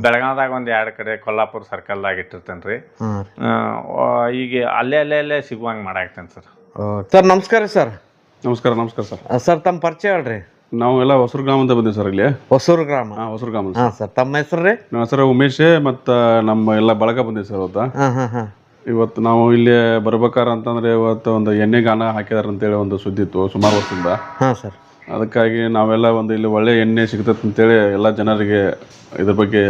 ಬೆಳಗಾವ್ದಾಗ ಒಂದ್ ಎರಡ್ ಕಡೆ ಕೊಲ್ಲಾಪುರ ಸರ್ಕಲ್ದಾಗ ಇಟ್ಟಿರ್ತೇನೆ ರೀ ಈಗ ಅಲ್ಲೇ ಅಲ್ಲೇ ಅಲ್ಲೇ ಸಿಗುವಂಗೆ ಮಾಡಾಕ್ತೇನೆ ಸರ್. ಸರ್ ನಮಸ್ಕಾರ ಸರ್. ನಮಸ್ಕಾರ ನಮಸ್ಕಾರ ಸರ್. ಸರ್ ತಮ್ಮ ಪರಿಚಯ ಹೇಳ್ರಿ. ನಾವು ಎಲ್ಲ ಹೊಸರು ಗ್ರಾಮದಿಂದ ಬಂದೀವಿ ಸರ್ ಇಲ್ಲಿ ಹೊಸೂರು ಗ್ರಾಮ. ಹಾಂ ಹೊಸರು ಗ್ರಾಮ ಸರ್ ತಮ್ಮ ಹೆಸರು ರೀ? ನಮ್ಮ ಹೆಸರು ಉಮೇಶ್ ಮತ್ತ ನಮ್ಮ ಎಲ್ಲ ಬಳಗ ಬಂದೀವಿ ಸರ್ ಇವತ್ತು ಹಾಂ ಹಾಂ ಹಾಂ. ಇವತ್ತು ನಾವು ಇಲ್ಲಿ ಬರ್ಬೇಕಾರ ಅಂತಂದ್ರೆ ಇವತ್ತು ಒಂದು ಎಣ್ಣೆ ಗಾನ ಹಾಕಿದಾರೆ ಅಂತೇಳಿ ಒಂದು ಸುದ್ದಿ ಇತ್ತು ಸುಮಾರು ವರ್ಷದಿಂದ. ಹಾಂ ಸರ್. ಅದಕ್ಕಾಗಿ ನಾವೆಲ್ಲ ಒಂದು ಇಲ್ಲಿ ಒಳ್ಳೆ ಎಣ್ಣೆ ಸಿಗ್ತೈತೆ ಅಂತೇಳಿ ಎಲ್ಲ ಜನರಿಗೆ ಇದ್ರ ಬಗ್ಗೆ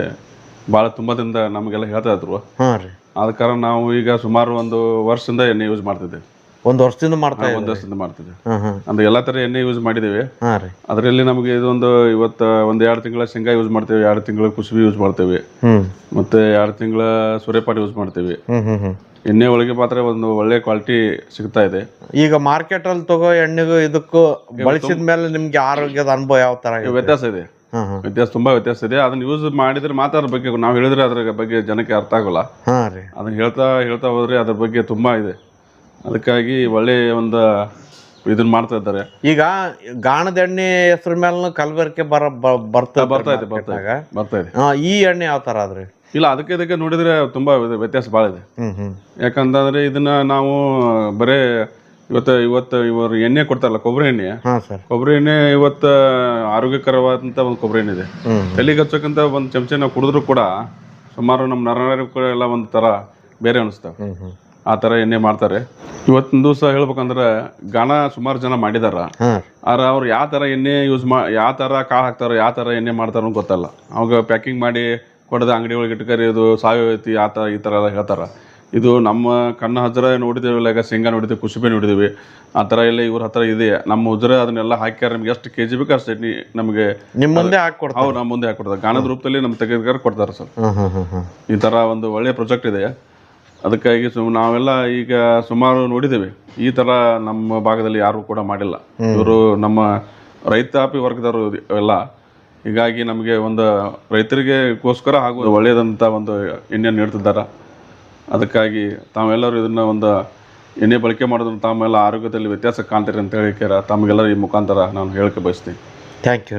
ಭಾಳ ತುಂಬದಿಂದ ನಮಗೆಲ್ಲ ಹೇಳ್ತಾ ಇದ್ರು. ಹಾಂ ರೀ. ಆದ ಕಾರಣ ನಾವು ಈಗ ಸುಮಾರು ಒಂದು ವರ್ಷದಿಂದ ಎಣ್ಣೆ ಯೂಸ್ ಮಾಡ್ತಿದ್ದೇವೆ ಒಂದು ವರ್ಷದಿಂದ ಮಾಡ್ತಾ ಒಂದು ವರ್ಷದಿಂದ ಮಾಡ್ತಿದ್ದೇವೆ ಹಾಂ ಹಾಂ. ಅಂದ್ರೆ ಎಲ್ಲಾ ತರ ಎಣ್ಣೆ ಯೂಸ್ ಮಾಡಿದೀವಿ. ಹಾಂ ರೀ. ಅದರಲ್ಲಿ ನಮಗೆ ಇದೊಂದು ಇವತ್ತು ಒಂದು ಎರಡು ತಿಂಗಳ ಶೇಂಗಾ ಯೂಸ್ ಮಾಡ್ತೇವೆ ಎರಡು ತಿಂಗಳ ಕುಸುಬಿ ಯೂಸ್ ಮಾಡ್ತೇವೆ. ಮತ್ತೆ ಮತ್ತು ಎರಡು ತಿಂಗಳ ಸೂರ್ಯಪಾನ ಯೂಸ್ ಮಾಡ್ತೇವೆ. ಹ್ಞೂ ಹ್ಞೂ ಹ್ಞೂ ಎಣ್ಣೆ ಒಳಗೆ ಮಾತ್ರ ಒಂದು ಒಳ್ಳೆ ಕ್ವಾಲಿಟಿ ಸಿಗ್ತಾ ಇದೆ. ಈಗ ಮಾರ್ಕೆಟ್ ಅಲ್ಲಿ ತಗೋ ಎಣ್ಣೆಗೂ ಇದಕ್ಕೂ ಬಳಸಿದ ಮೇಲೆ ನಿಮ್ಗೆ ಆರೋಗ್ಯದ ಅನುಭವ ಯಾವ ತರ ವ್ಯತ್ಯಾಸ ಇದೆ. ವ್ಯತ್ಯಾಸ ತುಂಬಾ ವ್ಯತ್ಯಾಸ ಇದೆ. ಅದನ್ನ ಯೂಸ್ ಮಾಡಿದ್ರೆ ಮಾತ್ರ ಅದ್ರ ಬಗ್ಗೆ ನಾವು ಹೇಳಿದ್ರೆ ಅದ್ರ ಬಗ್ಗೆ ಜನಕ್ಕೆ ಅರ್ಥ ಆಗೋಲ್ಲ. ಅದನ್ನ ಹೇಳ್ತಾ ಹೇಳ್ತಾ ಹೋದ್ರೆ ಅದ್ರ ಬಗ್ಗೆ ತುಂಬಾ ಇದೆ. ಅದಕ್ಕಾಗಿ ಒಳ್ಳೆ ಒಂದು ಇದನ್ನ ಮಾಡ್ತಾ ಇದ್ದಾರೆ. ಈಗ ಗಾಣದ ಎಣ್ಣೆ ಹೆಸರು ಮೇಲೆ ಕಲಬೆರಕೆ ಬರ ಬರ್ತಾ ಇದೆ ಬರ್ತಾ ಇದೆ. ಬರ್ತಾ ಇದೆ. ಈ ಎಣ್ಣೆ ಯಾವ ತರ ಅದ್ರಿ ಇಲ್ಲ ಅದಕ್ಕೆ ಇದಕ್ಕೆ ನೋಡಿದ್ರೆ ತುಂಬಾ ವ್ಯತ್ಯಾಸ ಭಾಳ ಇದೆ. ಯಾಕಂತಂದ್ರೆ ಇದನ್ನ ನಾವು ಬರೇ ಇವತ್ತು ಇವತ್ತು ಇವರು ಎಣ್ಣೆ ಕೊಡ್ತಾರಲ್ಲ ಕೊಬ್ಬರಿ ಎಣ್ಣೆ. ಕೊಬ್ಬರಿ ಎಣ್ಣೆ ಇವತ್ತು ಆರೋಗ್ಯಕರವಾದಂಥ ಒಂದು ಕೊಬ್ಬರಿ ಎಣ್ಣೆ ಇದೆ. ತಲೆಗೆ ಹಚ್ಚೋಕ್ಕಂತ ಒಂದು ಚಮಚ ನಾವು ಕುಡಿದ್ರು ಕೂಡ ಸುಮಾರು ನಮ್ಮ ನರನಾರಿಗಳು ಎಲ್ಲ ಒಂದು ಥರ ಬೇರೆ ಅನಿಸ್ತಾವೆ. ಆ ಥರ ಎಣ್ಣೆ ಮಾಡ್ತಾರೆ. ಇವತ್ತಿನ ದಿವಸ ಹೇಳ್ಬೇಕಂದ್ರೆ ಗಾಣ ಸುಮಾರು ಜನ ಮಾಡಿದಾರ. ಆದ್ರೆ ಅವ್ರು ಯಾವ ಥರ ಎಣ್ಣೆ ಯೂಸ್ ಮಾ ಯಾವ ಥರ ಕಾಳು ಹಾಕ್ತಾರೋ ಯಾವ ಥರ ಎಣ್ಣೆ ಮಾಡ್ತಾರೋ ಗೊತ್ತಲ್ಲ. ಅವಾಗ ಪ್ಯಾಕಿಂಗ್ ಮಾಡಿ ಕೊಡದ ಅಂಗಡಿ ಒಳಗೆ ಇಟ್ಕರಿ ಇದು ಸಾವಯವ ಐತಿ ಆ ಥರ ಈ ಥರ ಎಲ್ಲ ಹೇಳ್ತಾರೆ. ಇದು ನಮ್ಮ ಕಣ್ಣ ಹತ್ತಿರ ನೋಡಿದ್ದೇವೆ ಈಗ ಶೇಂಗಾ ನೋಡಿದ್ದೀವಿ ಕುಸುಬೆ ನೋಡಿದ್ದೀವಿ. ಆ ಥರ ಎಲ್ಲ ಇವ್ರ ಹತ್ರ ಇದೆ. ನಮ್ಮ ಉಜ್ರ ಅದನ್ನೆಲ್ಲ ಹಾಕ್ಯಾರ ನಿಮ್ಗೆ ಎಷ್ಟು ಕೆ ಜಿ ಬೇಕು ಅಷ್ಟು ನೀ ನಮಗೆ ನಿಮ್ಮ ಮುಂದೆ ಹಾಕ್ಕೊಡ್ತಾರೆ ಹೌದು ನಮ್ಮ ಮುಂದೆ ಹಾಕ್ಕೊಡ್ತಾರೆ ಗಾಣದ ರೂಪದಲ್ಲಿ ನಮ್ಮ ತೆಗೆದುಕಾರ ಕೊಡ್ತಾರೆ ಸರ್ ಈ ಥರ ಒಂದು ಒಳ್ಳೆಯ ಪ್ರಾಜೆಕ್ಟ್ ಇದೆ. ಅದಕ್ಕಾಗಿ ಸು ನಾವೆಲ್ಲ ಈಗ ಸುಮಾರು ನೋಡಿದ್ದೇವೆ. ಈ ಥರ ನಮ್ಮ ಭಾಗದಲ್ಲಿ ಯಾರು ಕೂಡ ಮಾಡಿಲ್ಲ. ಇವರು ನಮ್ಮ ರೈತಾಪಿ ವರ್ಗದವರು ಎಲ್ಲ ಹೀಗಾಗಿ ನಮಗೆ ಒಂದು ರೈತರಿಗೆಗೋಸ್ಕರ ಹಾಗೂ ಒಳ್ಳೆಯದಂಥ ಒಂದು ಎಣ್ಣೆಯನ್ನು ನೀಡ್ತಿದ್ದಾರೆ. ಅದಕ್ಕಾಗಿ ತಾವೆಲ್ಲರೂ ಇದನ್ನು ಒಂದು ಎಣ್ಣೆ ಬಳಕೆ ಮಾಡೋದನ್ನು ತಾವೆಲ್ಲ ಆರೋಗ್ಯದಲ್ಲಿ ವ್ಯತ್ಯಾಸ ಕಾಣ್ತೀರಿ ಅಂತ ಹೇಳಿಕೆ ತಮಗೆಲ್ಲರೂ ಈ ಮುಖಾಂತರ ನಾನು ಹೇಳಕ್ಕೆ ಬಯಸ್ತೀನಿ. Thank you